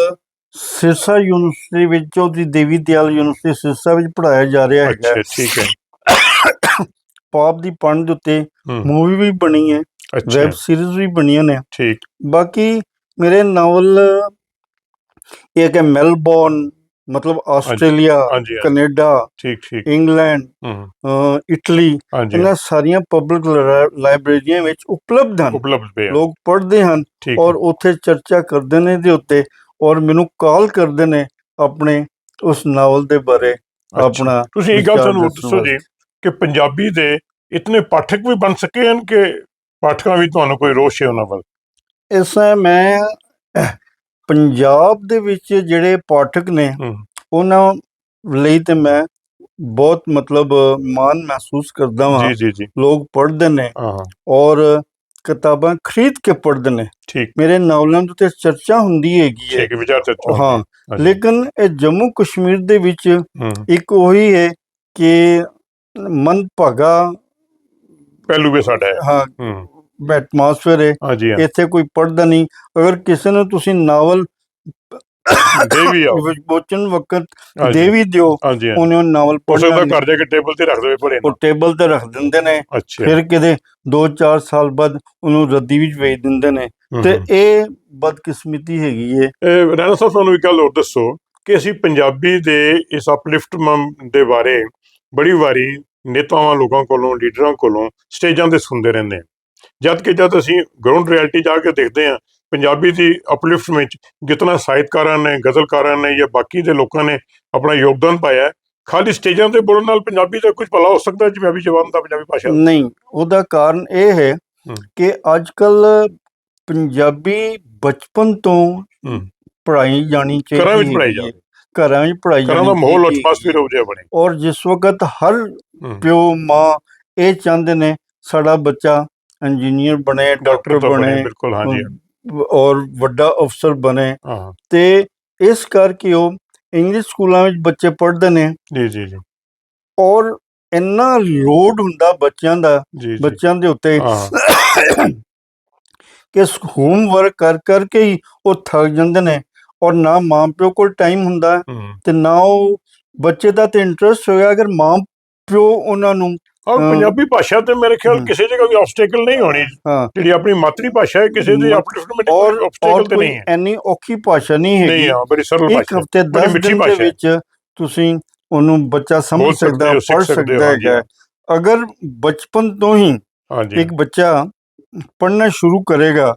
ਸਿਰਸਾ ਯੂਨੀਵਰਸਿਟੀ ਵਿੱਚ ਉਹਦੀ ਦੇਵੀ ਦਿਆਲ ਯੂਨੀਵਰਸਿਟੀ ਸਿਰਸਾ ਵਿੱਚ ਪੜਾਇਆ ਜਾ ਰਿਹਾ ਹੈਗਾ ਅੱਛਾ ਹੈ। ਠੀਕ ਹੈ। ਪਾਪ ਦੀ ਪੰਡ ਦੇ ਉੱਤੇ ਹੂੰ, ਮੂਵੀ ਵੀ ਬਣੀ ਹੈ ਅੱਛਾ। ਵੈਬ ਸੀਰੀਜ਼ ਵੀ ਬਣੀਆਂ ਨੇ। ਠੀਕ। ਬਾਕੀ ਮੇਰੇ ਨਾਵਲ ਇੱਕ ਹੈ ਮੈਲਬੌਰਨ ਮਤਲਬ ਆਸਟ੍ਰੇਲੀਆ ਹਾਂਜੀ ਕੈਨੇਡਾ ਠੀਕ ਠੀਕ। ਇੰਗਲੈਂਡ ਹੂੰ, ਅ, ਇਟਲੀ ਹਾਂਜੀ। ਇਹਨਾਂ ਸਾਰੀਆਂ ਪਬਲਿਕ ਲਾਇਬ੍ਰੇਰੀਆਂ ਵਿੱਚ ਉਪਲਬਧ ਹਨ। ਉਪਲਬਧ ਲੋਕ ਪੜ੍ਹਦੇ ਹਨ ਠੀਕ। ਔਰ ਉੱਥੇ ਚਰਚਾ ਕਰਦੇ ਨੇ ਦੇ ਉੱਤੇ ਔਰ ਮੈਨੂੰ ਕਾਲ ਕਰਦੇ ਨੇ ਆਪਣੇ ਉਸ ਨਾਵਲ ਦੇ ਬਾਰੇ ਅੱਛਾ। ਆਪਣਾ ਤੁਸੀਂ ਇਹ ਗੱਲ ਵਿਚਾਰ ਸਾਨੂੰ ਦੱਸਣ ਦੱਸੋ ਜੀ ਕਿ ਪੰਜਾਬੀ ਦੇ ਇਤਨੇ ਪਾਠਕ ਵੀ ਬਣ ਸਕੇ ਹਨ ਕਿ ਪਾਠਕਾਂ ਵੀ ਤੁਹਾਨੂੰ ਕੋਈ ਰੋਸ਼ ਹੈ ਉਹਨਾਂ ਵੱਲ? ਇਸ ਤਰ੍ਹਾਂ ਮੈਂ ਪੰਜਾਬ ਦੇ ਵਿੱਚ ਜਿਹੜੇ ਪਾਠਕ ਨੇ। ਉਹਨਾਂ ਲਈ ਤੇ ਮੈਂ ਬਹੁਤ ਮਤਲਬ ਮਾਣ ਮਹਿਸੂਸ ਕਰਦਾ ਹਾਂ ਜੀ ਜੀ ਜੀ। ਲੋਕ ਪੜ੍ਹਦੇ ਨੇ ਔਰ ਕਿਤਾਬਾਂ ਖਰੀਦ ਕੇ ਪੜ੍ਹਦੇ ਨੇ। ਠੀਕ। ਮੇਰੇ ਨਾਵਲਾਂ ਦੇ ਉੱਤੇ ਚਰਚਾ ਹੁੰਦੀ ਹੈਗੀ ਹੈ। ਠੀਕ ਵਿਚਾਰ ਚਰਚਾ ਹਾਂ। ਲੇਕਿਨ ਇਹ ਜੰਮੂ ਕਸ਼ਮੀਰ ਦੇ ਵਿੱਚ ਇੱਕ ਉਹੀ ਹੈ ਕਿ ਮਨ ਭਾਗਾ ਪਹਿਲੂ ਵੀ ਸਾਡਾ ਹਾਂ। ਹੂੰ। ਐਟਮੋਸਫੇਅਰ ਹੈ ਹਾਂਜੀ ਹਾਂ ਇੱਥੇ ਕੋਈ ਪੜ੍ਹਦਾ ਨਹੀਂ। ਅਗਰ ਕਿਸੇ ਨੂੰ ਤੁਸੀਂ ਨਾਵਲ ਦੇ ਵੀ ਆਓ। ਵਿਮੋਚਨ ਵਕਤ ਹਾਂਜੀ, ਦੇ ਵੀ ਦਿਓ ਹਾਂਜੀ ਹਾਂ। ਉਹਨੇ ਉਹ ਨਾਵਲ ਹੋ ਸਕਦਾ। ਘਰ ਜਾ ਕੇ ਟੇਬਲ ਤੇ ਰੱਖ ਦੇਵੇ ਪੜੇ ਉਹ ਟੇਬਲ ਤੇ ਰੱਖ ਦਿੰਦੇ ਨੇ। ਅੱਛਾ। ਫਿਰ ਕਿਤੇ 2-4 ਸਾਲ ਬਾਅਦ ਉਹਨੂੰ ਰੱਦੀ ਵਿੱਚ ਵੇਚ ਦਿੰਦੇ ਨੇ। ਤੇ। ਇਹ ਬਦਕਿਸਮਤੀ ਹੈਗੀ ਹੈ ਇਹ ਰਾਣਾ ਸਾਹਿਬ ਤੁਹਾਨੂੰ ਇੱਕ ਗੱਲ ਹੋਰ ਦੱਸੋ ਕਿ ਅਸੀਂ ਪੰਜਾਬੀ ਦੇ ਇਸ ਅਪਲਿਫਟਮੈਂਟ ਦੇ ਬਾਰੇ ਬੜੀ ਵਾਰੀ ਨੇਤਾਵਾਂ ਲੋਕਾਂ ਕੋਲੋਂ ਲੀਡਰਾਂ ਕੋਲੋਂ ਸਟੇਜਾਂ ਤੇ ਸੁਣਦੇ ਰਹਿੰਦੇ ਹਾਂ। ਜਦ ਕਿ ਜਦ ਅਸੀਂ ਗਰਾਊਂਡ ਰਿਐਲਿਟੀ ਜਾ ਕੇ ਦੇਖਦੇ ਹਾਂ ਪੰਜਾਬੀ ਦੀ ਅਪਲਿਫਟ ਵਿੱਚ ਜਿਤਨਾ ਸਾਹਿਤਕਾਰਾਂ ਨੇ ਗਜ਼ਲਕਾਰਾਂ ਨੇ ਜਾਂ ਬਾਕੀ ਦੇ ਲੋਕਾਂ ਨੇ ਆਪਣਾ ਯੋਗਦਾਨ ਪਾਇਆ ਖਾਲੀ ਸਟੇਜਾਂ ਤੇ ਬੋਲਣ ਨਾਲ ਪੰਜਾਬੀ ਦਾ ਕੁਝ ਭਲਾ ਹੋ ਸਕਦਾ ਹੈ ਪੰਜਾਬੀ ਜ਼ਬਾਨ ਦਾ ਪੰਜਾਬੀ ਭਾਸ਼ਾ? ਨਹੀਂ ਉਹਦਾ ਕਾਰਨ ਇਹ ਹੈ। ਕਿ ਅੱਜ ਕੱਲ ਪੰਜਾਬੀ ਬਚਪਨ ਤੋਂ ਹੂੰ। ਪੜ੍ਹਾਈ ਜਾਣੀ ਚਾਹੀਦੀ ਘਰਾਂ ਵਿੱਚ ਹੈ। ਜਾਵੇ ਘਰਾਂ ਵਿੱਚ ਘਰਾਂ ਦਾ ਮਾਹੌਲ ਚਾਹੀਦੀ ਐਟਮੋਸਫੀਅਰ ਹੋ ਜਾਏ ਬਣੇ ਔਰ ਜਿਸ ਵਕਤ ਹਰ। ਪਿਓ ਮਾਂ ਇਹ ਚਾਹੁੰਦੇ ਨੇ ਸਾਡਾ ਬੱਚਾ ਇੰਜੀਨੀਅਰ ਬਣੇ ਡਾਕਟਰ ਬਣੇ ਬਿਲਕੁਲ ਹਾਂਜੀ। ਔਰ ਵੱਡਾ ਅਫਸਰ ਬਣੇ। ਤੇ ਇਸ ਕਰਕੇ ਉਹ ਇੰਗਲਿਸ਼ ਸਕੂਲਾਂ ਵਿੱਚ ਬੱਚੇ ਪੜ੍ਹਦੇ ਨੇ। ਜੀ ਜੀ ਜੀ। ਔਰ ਇੰਨਾ ਲੋਡ ਹੁੰਦਾ ਬੱਚਿਆਂ ਦਾ ਬੱਚਿਆਂ ਦੇ ਉੱਤੇ ਕਿ ਹੋਮਵਰਕ ਕਰ ਕਰਕੇ ਹੀ ਉਹ ਥੱਕ ਜਾਂਦੇ ਨੇ। ਔਰ ਨਾ ਮਾਂ ਪਿਓ ਕੋਲ ਟਾਈਮ ਹੁੰਦਾ ਤੇ ਨਾ ਉਹ ਬੱਚੇ ਦਾ ਤੇ ਇੰਟਰਸਟ ਹੋਇਆ। ਅਗਰ ਮਾਂ ਪਿਓ ਉਹਨਾਂ ਨੂੰ ਔਰ। ਪੰਜਾਬੀ ਭਾਸ਼ਾ ਤੇ ਮੇਰੇ ਖਿਆਲ। ਕਿਸੇ ਜਗ੍ਹਾ ਵੀ ਆਬਸਟੈਕਲ ਨਹੀਂ ਹੋਣੀ ਜਿਹੜੀ ਆਪਣੀ ਮਾਤਰੀ ਭਾਸ਼ਾ ਹੈ ਕਿਸੇ ਦੀ ਅਪਲਿਫਟਮੈਂਟ ਔਰ ਆਬਸਟੈਕਲ ਤੇ ਨਹੀਂ ਹੈ ਐਨੀ ਔਖੀ ਭਾਸ਼ਾ ਨਹੀਂ ਨਹੀਂ ਹੈਗੀ ਹਾਂ ਬੜੀ ਸਰਲ ਇੱਕ ਭਾਸ਼ਾ ਹਫ਼ਤੇ ਬੜੀ 10 ਮਿੱਠੀ ਦਿਨ ਦੇ। ਵਿੱਚ ਤੁਸੀਂ ਉਹਨੂੰ ਬੱਚਾ ਸਮਝ ਸਕਦੇ ਪੜ੍ਹ ਸਕਦੇ ਹੋ, ਅਗਰ ਬਚਪਨ ਤੋਂ ਹੀ ਹਾਂਜੀ ਇੱਕ ਬੱਚਾ ਪੜ੍ਹਨਾ ਸ਼ੁਰੂ ਕਰੇਗਾ।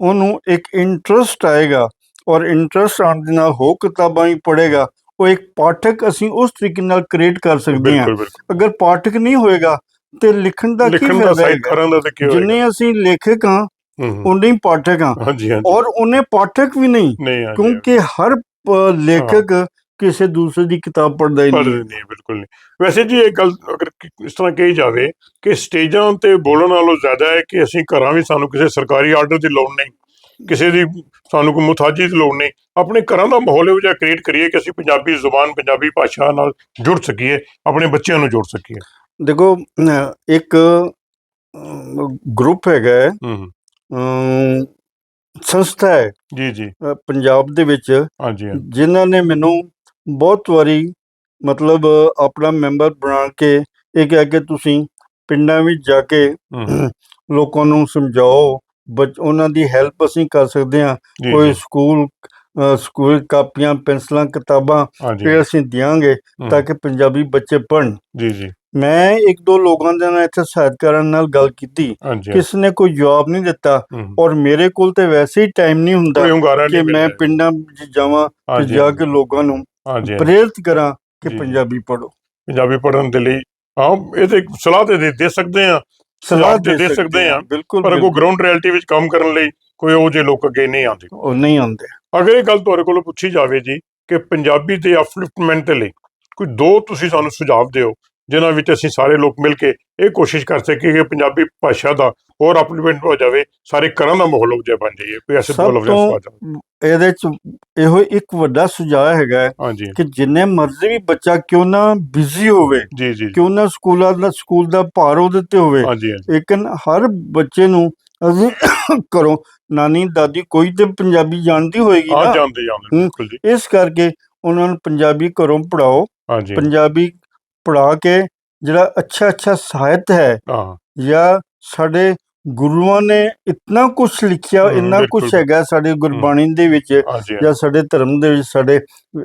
ਉਹਨੂੰ ਇੱਕ ਇੰਟਰਸਟ ਆਏਗਾ ਔਰ ਇੰਟਰਸਟ ਆਉਣ ਦੇ ਨਾਲ ਹੋ ਕਿਤਾਬਾਂ ਹੀ ਪੜ੍ਹੇਗਾ ਉਹ ਇੱਕ ਪਾਠਕ ਅਸੀਂ ਉਸ ਤਰੀਕੇ ਨਾਲ ਕ੍ਰੀਏਟ ਕਰ ਸਕਦੇ ਹਾਂ। ਅਗਰ ਪਾਠਕ ਨਹੀਂ ਹੋਏਗਾ ਤੇ ਲਿਖਣ ਦਾ ਕੀ ਫਾਇਦਾ ਹੋਏਗਾ? ਜਿੰਨੇ ਅਸੀਂ ਲੇਖਕ ਹਾਂ ਹੂੰ, ਹੂੰ। ਉਨੇ ਹੀ ਪਾਠਕ ਹਾਂ। ਔਰ ਉਹਨੇ ਪਾਠਕ ਵੀ ਨਹੀਂ ਕਿਉਂਕਿ ਹਰ ਲੇਖਕ ਕਿਸੇ ਦੂਸਰੇ ਦੀ ਕਿਤਾਬ ਪੜ੍ਹਦਾ ਹੀ ਨਹੀਂ। ਨਹੀਂ ਬਿਲਕੁਲ ਨਹੀਂ। ਵੈਸੇ ਜੀ ਇਹ ਗੱਲ ਅਗਰ ਇਸ ਤਰ੍ਹਾਂ ਕਹੀ ਜਾਵੇ ਕਿ ਸਟੇਜਾਂ ਤੇ ਬੋਲਣ ਨਾਲੋਂ ਜ਼ਿਆਦਾ ਹੈ ਕਿ ਅਸੀਂ ਘਰਾਂ ਵਿੱਚ ਸਾਨੂੰ ਕਿਸੇ ਸਰਕਾਰੀ ਆਰਡਰ ਦੀ ਲੋੜ ਨਹੀਂ। ਕਿਸੇ ਦੀ ਸਾਨੂੰ ਕੋਈ ਮੁਤਾਜੀ ਦੀ ਲੋੜ ਨਹੀਂ। ਆਪਣੇ ਘਰਾਂ ਦਾ ਮਾਹੌਲ ਇਹੋ ਜਿਹਾ ਕ੍ਰੀਏਟ ਕਰੀਏ ਕਿ ਅਸੀਂ ਪੰਜਾਬੀ ਜ਼ੁਬਾਨ ਪੰਜਾਬੀ ਭਾਸ਼ਾ ਨਾਲ ਜੁੜ ਸਕੀਏ ਆਪਣੇ ਬੱਚਿਆਂ ਨੂੰ ਜੋੜ ਸਕੀਏ। ਦੇਖੋ ਇੱਕ ਗਰੁੱਪ ਹੈਗਾ ਹੈ, ਹੂੰ ਸੰਸਥਾ ਹੈ। ਜੀ ਜੀ। ਪੰਜਾਬ ਦੇ ਵਿੱਚ ਹਾਂਜੀ ਜਿਨ੍ਹਾਂ ਨੇ ਮੈਨੂੰ ਬਹੁਤ ਵਾਰੀ ਮਤਲਬ ਆਪਣਾ ਮੈਂਬਰ ਬਣਾ ਕੇ ਇਹ ਕਹਿ ਕੇ ਤੁਸੀਂ ਪਿੰਡਾਂ ਵਿੱਚ ਜਾ ਕੇ। ਲੋਕਾਂ ਨੂੰ ਸਮਝਾਓ ਬੱਚ ਉਹਨਾਂ ਦੀ ਹੈਲਪ ਅਸੀਂ ਕਰ ਸਕਦੇ ਹਾਂ। ਜੀ ਕੋਈ ਜੀ, ਸਕੂਲ ਸਕੂਲ ਕਾਪੀਆਂ ਪੈਨਸਲਾਂ ਕਿਤਾਬਾਂ ਹਾਂਜੀ ਅਸੀਂ ਦਿਆਂਗੇ ਤਾਂ ਕਿ ਪੰਜਾਬੀ ਬੱਚੇ ਪੜ੍ਹਨ। ਜੀ ਜੀ। ਮੈਂ ਇੱਕ ਦੋ ਲੋਕਾਂ ਦੇ ਨਾਲ ਇੱਥੇ ਸਾਹਿਤਕਾਰਾਂ ਨਾਲ ਗੱਲ ਕੀਤੀ। ਹਾਂਜੀ ਕਿਸ ਨੇ ਕੋਈ ਜਵਾਬ ਨਹੀਂ ਦਿੱਤਾ। ਔਰ ਮੇਰੇ ਕੋਲ ਤੇ ਵੈਸੇ ਹੀ ਟਾਈਮ ਨਹੀਂ ਹੁੰਦਾ ਕੋਈ ਹੁੰਗਾਰਾ ਕਿ ਨਹੀਂ ਮੈਂ ਮਿਲਦਾ। ਪਿੰਡਾਂ ਵਿੱਚ ਜਾਵਾਂ ਤੇ ਹਾਂਜੀ, ਜਾ ਕੇ ਲੋਕਾਂ ਨੂੰ ਹਾਂਜੀ। ਪ੍ਰੇਰਿਤ ਕਰਾਂ ਕਿ ਜੀ। ਪੰਜਾਬੀ ਪੜ੍ਹੋ। ਪੰਜਾਬੀ ਪੜ੍ਹਨ ਦੇ ਲਈ ਹਾਂ ਇਹ ਤੇ ਸਲਾਹ ਤੇ ਦੇ- ਦੇ ਸਕਦੇ ਆ ਸਲਾਹ ਦੇ ਸਕਦੇ ਆ ਬਿਲਕੁਲ ਪਰ ਬਿਲਕੁਲ। ਗਰਾਊਂਡ ਰਿਐਲਿਟੀ ਵਿੱਚ ਕੰਮ ਕਰਨ ਲਈ ਕੋਈ ਉਹ ਜੇ ਲੋਕ ਅੱਗੇ ਨਹੀਂ ਆਉਂਦੇ। ਉਹ ਨਹੀਂ ਆਉਂਦੇ। ਅਗਰ ਇਹ ਗੱਲ ਤੁਹਾਡੇ ਕੋਲੋਂ ਪੁੱਛੀ ਜਾਵੇ ਜੀ ਕਿ ਪੰਜਾਬੀ ਦੇ ਅਪਲਿਫਟਮੈਂਟ ਦੇ ਲਈ ਕੋਈ ਦੋ ਤੁਸੀਂ ਸਾਨੂੰ ਸੁਝਾਅ ਦਿਓ। ਜਿਨ੍ਹਾਂ ਵਿੱਚ ਅਸੀਂ ਸਾਰੇ ਲੋਕ ਮਿਲ ਕੇ ਇਹ ਕੋਸ਼ਿਸ਼ ਕਰ ਸਕੀਏ ਕਿ ਪੰਜਾਬੀ ਭਾਸ਼ਾ ਦਾ ਹੋਰ ਅਪਲਿਫਟਮੈਂਟ ਹੋ ਜਾਵੇ ਸਾਰੇ ਘਰਾਂ ਦਾ ਮਾਹੌਲ ਹੋ ਜਾਏ ਬਣ ਜਾਈਏ ਕੋਈ ਐਸੇ ਲਫ਼ਜ਼ ਤੋਂ ਸਵਾਲ ਇਹਦੇ ਚ ਇਹੋ ਇੱਕ ਵੱਡਾ ਸੁਝਾਅ ਹੈਗਾ ਕਿ ਜਿੰਨੇ ਮਰਜ਼ੀ ਵੀ ਬੱਚਾ ਕਿਉਂ ਨਾ ਬਿਜ਼ੀ ਹੋਵੇ ਕਿਉਂ ਨਾ ਸਕੂਲਾਂ ਦਾ ਸਕੂਲ ਦਾ ਭਾਰ ਉਹਦੇ ਤੇ ਹੋਵੇ ਲੇਕਿਨ ਹਰ ਬੱਚੇ ਨੂੰ ਅਸੀਂ ਘਰੋਂ ਨਾਨੀ ਦਾਦੀ ਕੋਈ ਤੇ ਪੰਜਾਬੀ ਜਾਣਦੀ ਹੋਏਗੀ ਹਾਂ ਨਾ। ਜਾਣਦੇ ਜਾਣਦੇ ਹੂੰ। ਬਿਲਕੁਲ ਜੀ। ਇਸ ਕਰਕੇ ਉਹਨਾਂ ਨੂੰ ਪੰਜਾਬੀ ਘਰੋਂ ਪੜਾਓ ਪੰਜਾਬੀ ਪੜਾ ਕੇ ਜਿਹੜਾ ਅੱਛਾ ਅੱਛਾ ਸਾਹਿਤ ਹੈ ਹਾਂ। ਜਾਂ ਸਾਡੇ ਗੁਰੂਆਂ ਨੇ ਇਤਨਾ ਕੁਝ ਲਿਖਿਆ ਇੰਨਾ ਕੁਝ। ਹੈਗਾ ਸਾਡੇ ਗੁਰਬਾਣੀ ਦੇ ਵਿੱਚ ਜਾਂ ਸਾਡੇ ਧਰਮ ਦੇ ਵਿੱਚ ਸਾਡੇ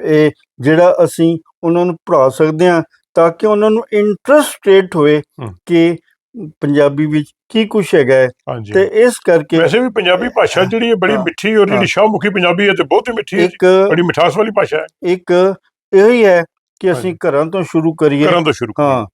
ਇਹ ਜਿਹੜਾ ਅਸੀਂ ਉਹਨਾਂ ਨੂੰ ਪੜ੍ਹਾ ਸਕਦੇ ਹਾਂ ਤਾਂ ਕਿ ਉਹਨਾਂ ਨੂੰ ਇੰਟਰਸਟੇਟ ਹੋਏ ਹਮ। ਕਿ ਪੰਜਾਬੀ ਵਿੱਚ ਕੀ ਕੁਝ ਹੈਗਾ ਤੇ ਇਸ ਕਰਕੇ ਵੈਸੇ ਵੀ ਪੰਜਾਬੀ ਭਾਸ਼ਾ ਜਿਹੜੀ ਹੈ ਬੜੀ ਮਿੱਠੀ ਔਰ ਜਿਹੜੀ। ਸ਼ਾਹਮੁਖੀ ਪੰਜਾਬੀ ਹੈ ਤੇ ਬਹੁਤ ਹੀ ਮਿੱਠੀ ਹੈ ਬੜੀ ਮਿਠਾਸ ਵਾਲੀ ਭਾਸ਼ਾ ਹੈ। ਇੱਕ ਇਹ ਹੀ ਹੈ ਕਿ ਅਸੀਂ ਘਰਾਂ ਤੋਂ ਸ਼ੁਰੂ ਕਰੀਏ। ਘਰਾਂ ਤੋਂ ਸ਼ੁਰੂ ਕਰੀਏ। ਹਾਂ।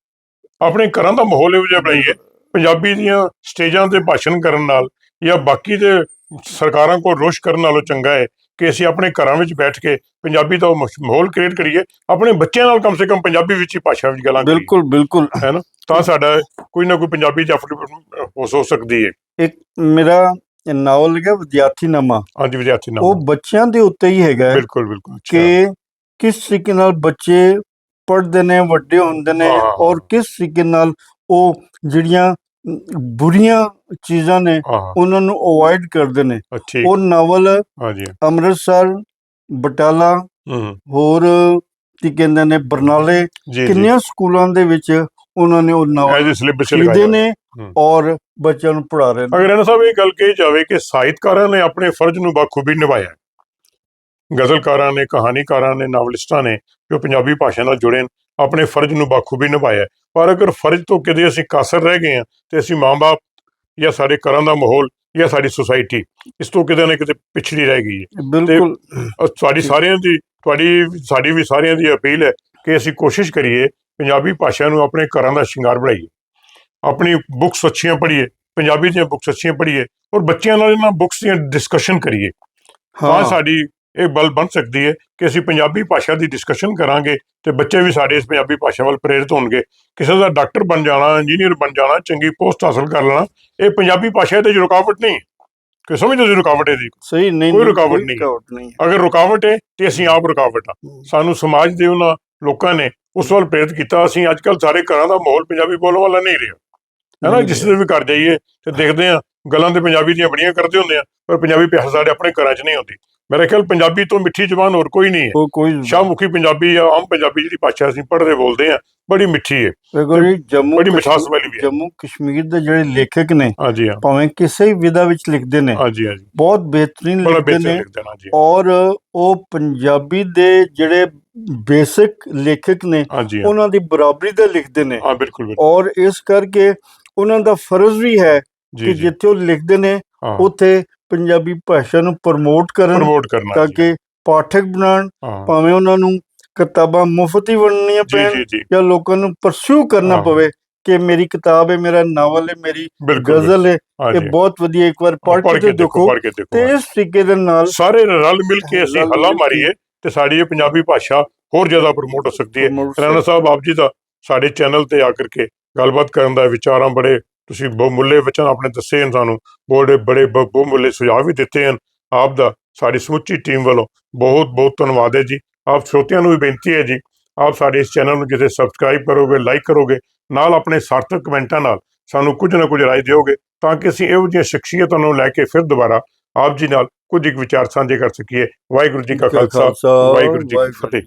ਆਪਣੇ ਘਰਾਂ ਦਾ ਮਾਹੌਲ ਇਹੋ ਜਿਹਾ ਬਣਾਈਏ ਪੰਜਾਬੀ ਦੀਆਂ ਸਟੇਜਾਂ ਤੇ ਭਾਸ਼ਣ ਕਰਨ ਨਾਲ ਜਾਂ ਬਾਕੀ ਦੇ ਸਰਕਾਰਾਂ ਕੋਲ ਰੋਸ਼ ਕਰਨ ਨਾਲੋਂ ਚੰਗਾ ਹੈ ਕਿ ਅਸੀਂ ਆਪਣੇ ਘਰਾਂ ਵਿੱਚ ਬੈਠ ਕੇ ਪੰਜਾਬੀ ਦਾ ਮਾਹੌਲ ਕ੍ਰੀਏਟ ਕਰੀਏ ਆਪਣੇ ਬੱਚਿਆਂ ਨਾਲ ਕਮ ਸੇ ਕਮ ਪੰਜਾਬੀ ਵਿੱਚ ਹੀ ਭਾਸ਼ਾ ਵਿੱਚ ਗੱਲਾਂ ਕਰੀਏ। ਬਿਲਕੁਲ ਬਿਲਕੁਲ। ਤਾਂ ਸਾਡਾ ਕੋਈ ਨਾ ਕੋਈ ਪੰਜਾਬੀ ਚ ਹੋ ਹੋ ਸਕਦੀ ਹੈ। ਇੱਕ ਮੇਰਾ ਨਾਵਲ ਹੈਗਾ ਵਿਦਿਆਰਥੀਨਾਮਾ ਹਾਂਜੀ ਵਿਦਿਆਰਥੀ ਨਾਲ ਉਹ ਬੱਚਿਆਂ ਦੇ ਉੱਤੇ ਹੀ ਹੈਗਾ। ਹੈ ਬਿਲਕੁਲ। ਬਿਲਕੁਲ। ਕਿ ਕਿਸ ਤਰੀਕੇ ਨਾਲ ਬੱਚੇ ਪੜ੍ਹਦੇ ਨੇ ਵੱਡੇ ਹੁੰਦੇ ਨੇ ਹਾਂ, ਔਰ ਕਿਸ ਤਰੀਕੇ ਨਾਲ ਉਹ ਜਿਹੜੀਆਂ ਬੁਰੀਆਂ ਚੀਜ਼ਾਂ ਨੇ ਹਾਂ। ਉਹਨਾਂ ਨੂੰ ਅਵੋਇਡ ਕਰਦੇ ਨੇ। ਉਹ ਨਾਵਲ ਹਾਂਜੀ। ਅੰਮ੍ਰਿਤਸਰ ਬਟਾਲਾ ਹੂੰ। ਹੋਰ ਕੀ ਕਹਿੰਦੇ ਨੇ ਬਰਨਾਲੇ ਜੀ ਜੀ। ਕਿੰਨੀਆਂ ਸਕੂਲਾਂ ਦੇ ਵਿੱਚ ਉਹਨਾਂ ਨੇ ਉਹ ਨਾਵਲ ਐਜ਼ ਸਿਲੇਬਸ ਖਰੀਦੇ ਨੇ ਹੂੰ। ਔਰ ਬੱਚਿਆਂ ਨੂੰ ਪੜ੍ਹਾ ਰਹੇ ਨੇ। ਅਗਰ ਇਹਨਾਂ ਸਾਹਿਬ ਇਹ ਗੱਲ ਕਹੀ ਜਾਵੇ ਕਿ ਸਾਹਿਤਕਾਰਾਂ ਨੇ ਆਪਣੇ ਫਰਜ਼ ਨੂੰ ਬਾਖੂਬੀ ਨਿਭਾਇਆ। ਹੈ। ਗਜ਼ਲਕਾਰਾਂ ਨੇ ਕਹਾਣੀਕਾਰਾਂ ਨੇ ਨਾਵਲਿਸਟਾਂ ਨੇ ਜੋ ਪੰਜਾਬੀ ਭਾਸ਼ਾ ਨਾਲ ਜੁੜੇ ਆਪਣੇ ਫਰਜ਼ ਨੂੰ ਬਾਖੂਬੀ ਨਿਭਾਇਆ। ਪਰ ਅਗਰ ਫਰਜ਼ ਤੋਂ ਕਿਤੇ ਅਸੀਂ ਕਾਸਰ ਰਹਿ ਗਏ ਹਾਂ ਤੇ ਅਸੀਂ ਮਾਂ-ਬਾਪ ਜਾਂ ਸਾਡੇ ਘਰਾਂ ਦਾ ਮਾਹੌਲ ਜਾਂ ਸਾਡੀ ਸੁਸਾਇਟੀ ਇਸ ਤੋਂ ਕਿਤੇ ਨਾ ਕਿਤੇ ਪਿਛੜੀ ਰਹਿ ਗਈ ਹੈ। ਬਿਲਕੁਲ। ਤੁਹਾਡੀ ਸਾਰਿਆਂ ਦੀ ਤੁਹਾਡੀ ਸਾਡੀ ਵੀ ਸਾਰਿਆਂ ਦੀ ਅਪੀਲ ਹੈ ਕਿ ਅਸੀਂ ਕੋਸ਼ਿਸ਼ ਕਰੀਏ ਪੰਜਾਬੀ ਭਾਸ਼ਾ ਨੂੰ ਆਪਣੇ ਘਰਾਂ ਦਾ ਸ਼ਿੰਗਾਰ ਬਣਾਈਏ। ਆਪਣੀ ਬੁੱਕਸ ਅੱਛੀਆਂ ਪੜ੍ਹੀਏ ਪੰਜਾਬੀ ਦੀਆਂ ਬੁੱਕਸ ਅੱਛੀਆਂ ਪੜ੍ਹੀਏ ਔਰ ਬੱਚਿਆਂ ਨਾਲ ਇਹਨਾਂ ਬੁੱਕਸ ਦੀਆਂ ਡਿਸਕਸ਼ਨ ਕਰੀਏ। ਹਾਂ। ਸਾਡੀ ਇਹ ਬਲ ਬਣ ਸਕਦੀ ਹੈ ਕਿ ਅਸੀਂ ਪੰਜਾਬੀ ਭਾਸ਼ਾ ਦੀ ਡਿਸਕਸ਼ਨ ਕਰਾਂਗੇ ਤੇ ਬੱਚੇ ਵੀ ਸਾਡੇ ਇਸ ਪੰਜਾਬੀ ਭਾਸ਼ਾ ਵੱਲ ਪ੍ਰੇਰਿਤ ਹੋਣਗੇ। ਕਿਸੇ ਦਾ ਡਾਕਟਰ ਬਣ ਜਾਣਾ ਇੰਜੀਨੀਅਰ ਬਣ ਜਾਣਾ ਚੰਗੀ ਪੋਸਟ ਹਾਸਲ ਕਰ ਲੈਣਾ ਇਹ ਪੰਜਾਬੀ ਭਾਸ਼ਾ ਦੇ ਰੁਕਾਵਟ ਨਹੀਂ। ਹੈ। ਕਿ ਸਮਝਦੇ ਤੁਸੀਂ ਰੁਕਾਵਟ ਇਹਦੀ? ਸਹੀ ਨਹੀਂ ਕੋਈ ਰੁਕਾਵਟ ਨਹੀਂ। ਹੈ। ਅਗਰ ਰੁਕਾਵਟ ਹੈ ਤੇ ਅਸੀਂ ਆਪ ਰੁਕਾਵਟ ਆ। ਸਾਨੂੰ ਸਮਾਜ ਦੇ ਉਹਨਾਂ ਲੋਕਾਂ ਨੇ ਉਸ ਵੱਲ ਪ੍ਰੇਰਿਤ ਕੀਤਾ ਅਸੀਂ ਅੱਜ ਕੱਲ ਸਾਰੇ ਘਰਾਂ ਦਾ ਮਾਹੌਲ ਪੰਜਾਬੀ ਬੋਲਣ ਵਾਲਾ ਨਹੀਂ ਰਿਹਾ। ਹੈ ਨਾ ਜਿਸ ਦੇ ਵੀ ਘਰ ਜਾਈਏ ਤੇ ਦੇਖਦੇ ਆ ਗੱਲਾਂ ਤੇ ਪੰਜਾਬੀ ਦੀਆਂ ਬੜੀਆਂ ਕਰਦੇ ਹੁੰਦੇ ਆ ਪਰ ਪੰਜਾਬੀ ਭਾਸ਼ਾ ਸਾਡੇ ਆਪਣੇ ਘਰਾਂ 'ਚ ਨਹੀਂ ਹੁੰਦੀ ਮੇਰੇ ਖਿਆਲ ਪੰਜਾਬੀ ਤੋਂ ਮਿੱਠੀ ਜ਼ੁਬਾਨ ਹੋਰ ਕੋਈ ਨਹੀਂ ਹੈ। ਉਹ ਕੋਈ ਸ਼ਾਹਮੁਖੀ ਪੰਜਾਬੀ ਜਾਂ ਆਮ ਪੰਜਾਬੀ ਜਿਹੜੀ ਭਾਸ਼ਾ ਅਸੀਂ ਪੜ੍ਹਦੇ ਬੋਲਦੇ ਆ ਬੜੀ ਮਿੱਠੀ ਹੈ। ਦੇਖੋ ਜੀ ਜੰਮੂ ਬੜੀ ਮਿਠਾਸ ਵਾਲੀ ਵੀ ਹੈ। ਜੰਮੂ ਕਸ਼ਮੀਰ ਦੇ ਜਿਹੜੇ ਲੇਖਕ ਨੇ ਹਾਂਜੀ ਹਾਂ। ਭਾਵੇਂ ਕਿਸੇ ਵੀ ਵਿਧਾ ਵਿੱਚ ਲਿਖਦੇ ਨੇ ਹਾਂਜੀ ਹਾਂਜੀ। ਬਹੁਤ ਬਿਹਤਰੀਨ ਲਿਖਦੇ ਨੇ ਔਰ ਉਹ ਪੰਜਾਬੀ ਦੇ ਜਿਹੜੇ ਬੇਸਿਕ ਲੇਖਕ ਨੇ। ਉਹਨਾਂ ਦੀ ਬਰਾਬਰੀ ਦਾ ਲਿਖਦੇ ਨੇ। ਹਾਂ ਬਿਲਕੁਲ ਬਿਲਕੁਲ। ਔਰ ਇਸ ਕਰਕੇ ਉਹਨਾਂ ਦਾ ਫਰਜ਼ ਵੀ ਹੈ ਕਿ ਜਿੱਥੇ ਉਹ ਲਿਖਦੇ ਨੇ ਉੱਥੇ ਪੰਜਾਬੀ ਭਾਸ਼ਾ ਨੂੰ ਪ੍ਰਮੋਟ ਕਰਨ ਪ੍ਰਮੋਟ ਕਰਨਾ ਤਾਂ ਕਿ ਪਾਠਕ ਬਣਾਉਣ ਹਾਂ। ਭਾਵੇਂ ਉਹਨਾਂ ਨੂੰ ਕਿਤਾਬਾਂ ਮੁਫਤ ਹੀ ਵੰਡਣੀਆਂ ਜੀ ਪੈਣ ਜੀ ਜੀ। ਜਾਂ ਲੋਕਾਂ ਨੂੰ ਪਰਸਿਊ ਕਰਨਾ ਹਾਂ। ਪਵੇ ਕਿ ਮੇਰੀ ਕਿਤਾਬ ਹੈ ਮੇਰਾ ਨਾਵਲ ਹੈ ਮੇਰੀ ਬਿਲਕੁਲ ਗਜ਼ਲ ਹੈ ਹਾਂਜੀ ਇਹ ਬਹੁਤ ਵਧੀਆ ਇੱਕ ਵਾਰ ਪੜ੍ਹ ਕੇ ਤੇ ਦੇਖੋ ਪੜ੍ਹ ਕੇ ਦੇਖੋ ਤੇ ਇਸ ਤਰੀਕੇ ਦੇ ਨਾਲ ਸਾਰੇ ਰਲ ਮਿਲ ਕੇ ਅਸੀਂ ਰਲ ਹੱਲਾ ਮਿਲ ਕੇ। ਮਾਰੀਏ ਤੇ ਸਾਡੀ ਇਹ ਪੰਜਾਬੀ ਭਾਸ਼ਾ ਹੋਰ ਜ਼ਿਆਦਾ ਪ੍ਰਮੋਟ ਹੋ ਸਕਦੀ ਹੈ। Promote ਰਾਣਾ ਸਾਹਿਬ ਆਪ ਜੀ ਦਾ ਸਾਡੇ ਚੈਨਲ ਤੇ ਆ ਕਰਕੇ ਗੱਲਬਾਤ ਕਰਨ ਦਾ ਵਿਚਾਰਾਂ ਬੜੇ ਤੁਸੀਂ ਬਹੁਮੁੱਲੇ ਵਚਨ ਆਪਣੇ ਦੱਸੇ ਹਨ ਸਾਨੂੰ ਬੜੇ ਬੜੇ ਬਹੁਮੁੱਲੇ ਸੁਝਾਅ ਵੀ ਦਿੱਤੇ ਹਨ ਆਪ ਦਾ ਸਾਡੀ ਸਮੁੱਚੀ ਟੀਮ ਵੱਲੋਂ। ਬਹੁਤ ਬਹੁਤ ਧੰਨਵਾਦ ਹੈ ਜੀ। ਆਪ ਸਰੋਤਿਆਂ ਨੂੰ ਵੀ ਬੇਨਤੀ ਹੈ ਜੀ ਆਪ ਸਾਡੇ ਇਸ ਚੈਨਲ ਨੂੰ ਕਿਤੇ ਸਬਸਕ੍ਰਾਈਬ ਕਰੋਗੇ ਲਾਈਕ ਕਰੋਗੇ ਨਾਲ ਆਪਣੇ ਸਾਰਥਕ ਕਮੈਂਟਾਂ ਨਾਲ ਸਾਨੂੰ ਕੁਝ ਨਾ ਕੁਝ ਰਾਏ ਦਿਓਗੇ ਤਾਂ ਕਿ ਅਸੀਂ ਇਹੋ ਜਿਹੀਆਂ ਸ਼ਖਸੀਅਤਾਂ ਨੂੰ ਲੈ ਕੇ ਫਿਰ ਦੁਬਾਰਾ ਆਪ ਜੀ ਨਾਲ ਕੁਝ ਇੱਕ ਵਿਚਾਰ ਸਾਂਝੇ ਕਰ ਸਕੀਏ। ਵਾਹਿਗੁਰੂ ਜੀ ਕਾ ਖਾਲਸਾ ਵਾਹਿਗੁਰੂ ਜੀ ਕੀ ਫਤਿਹ।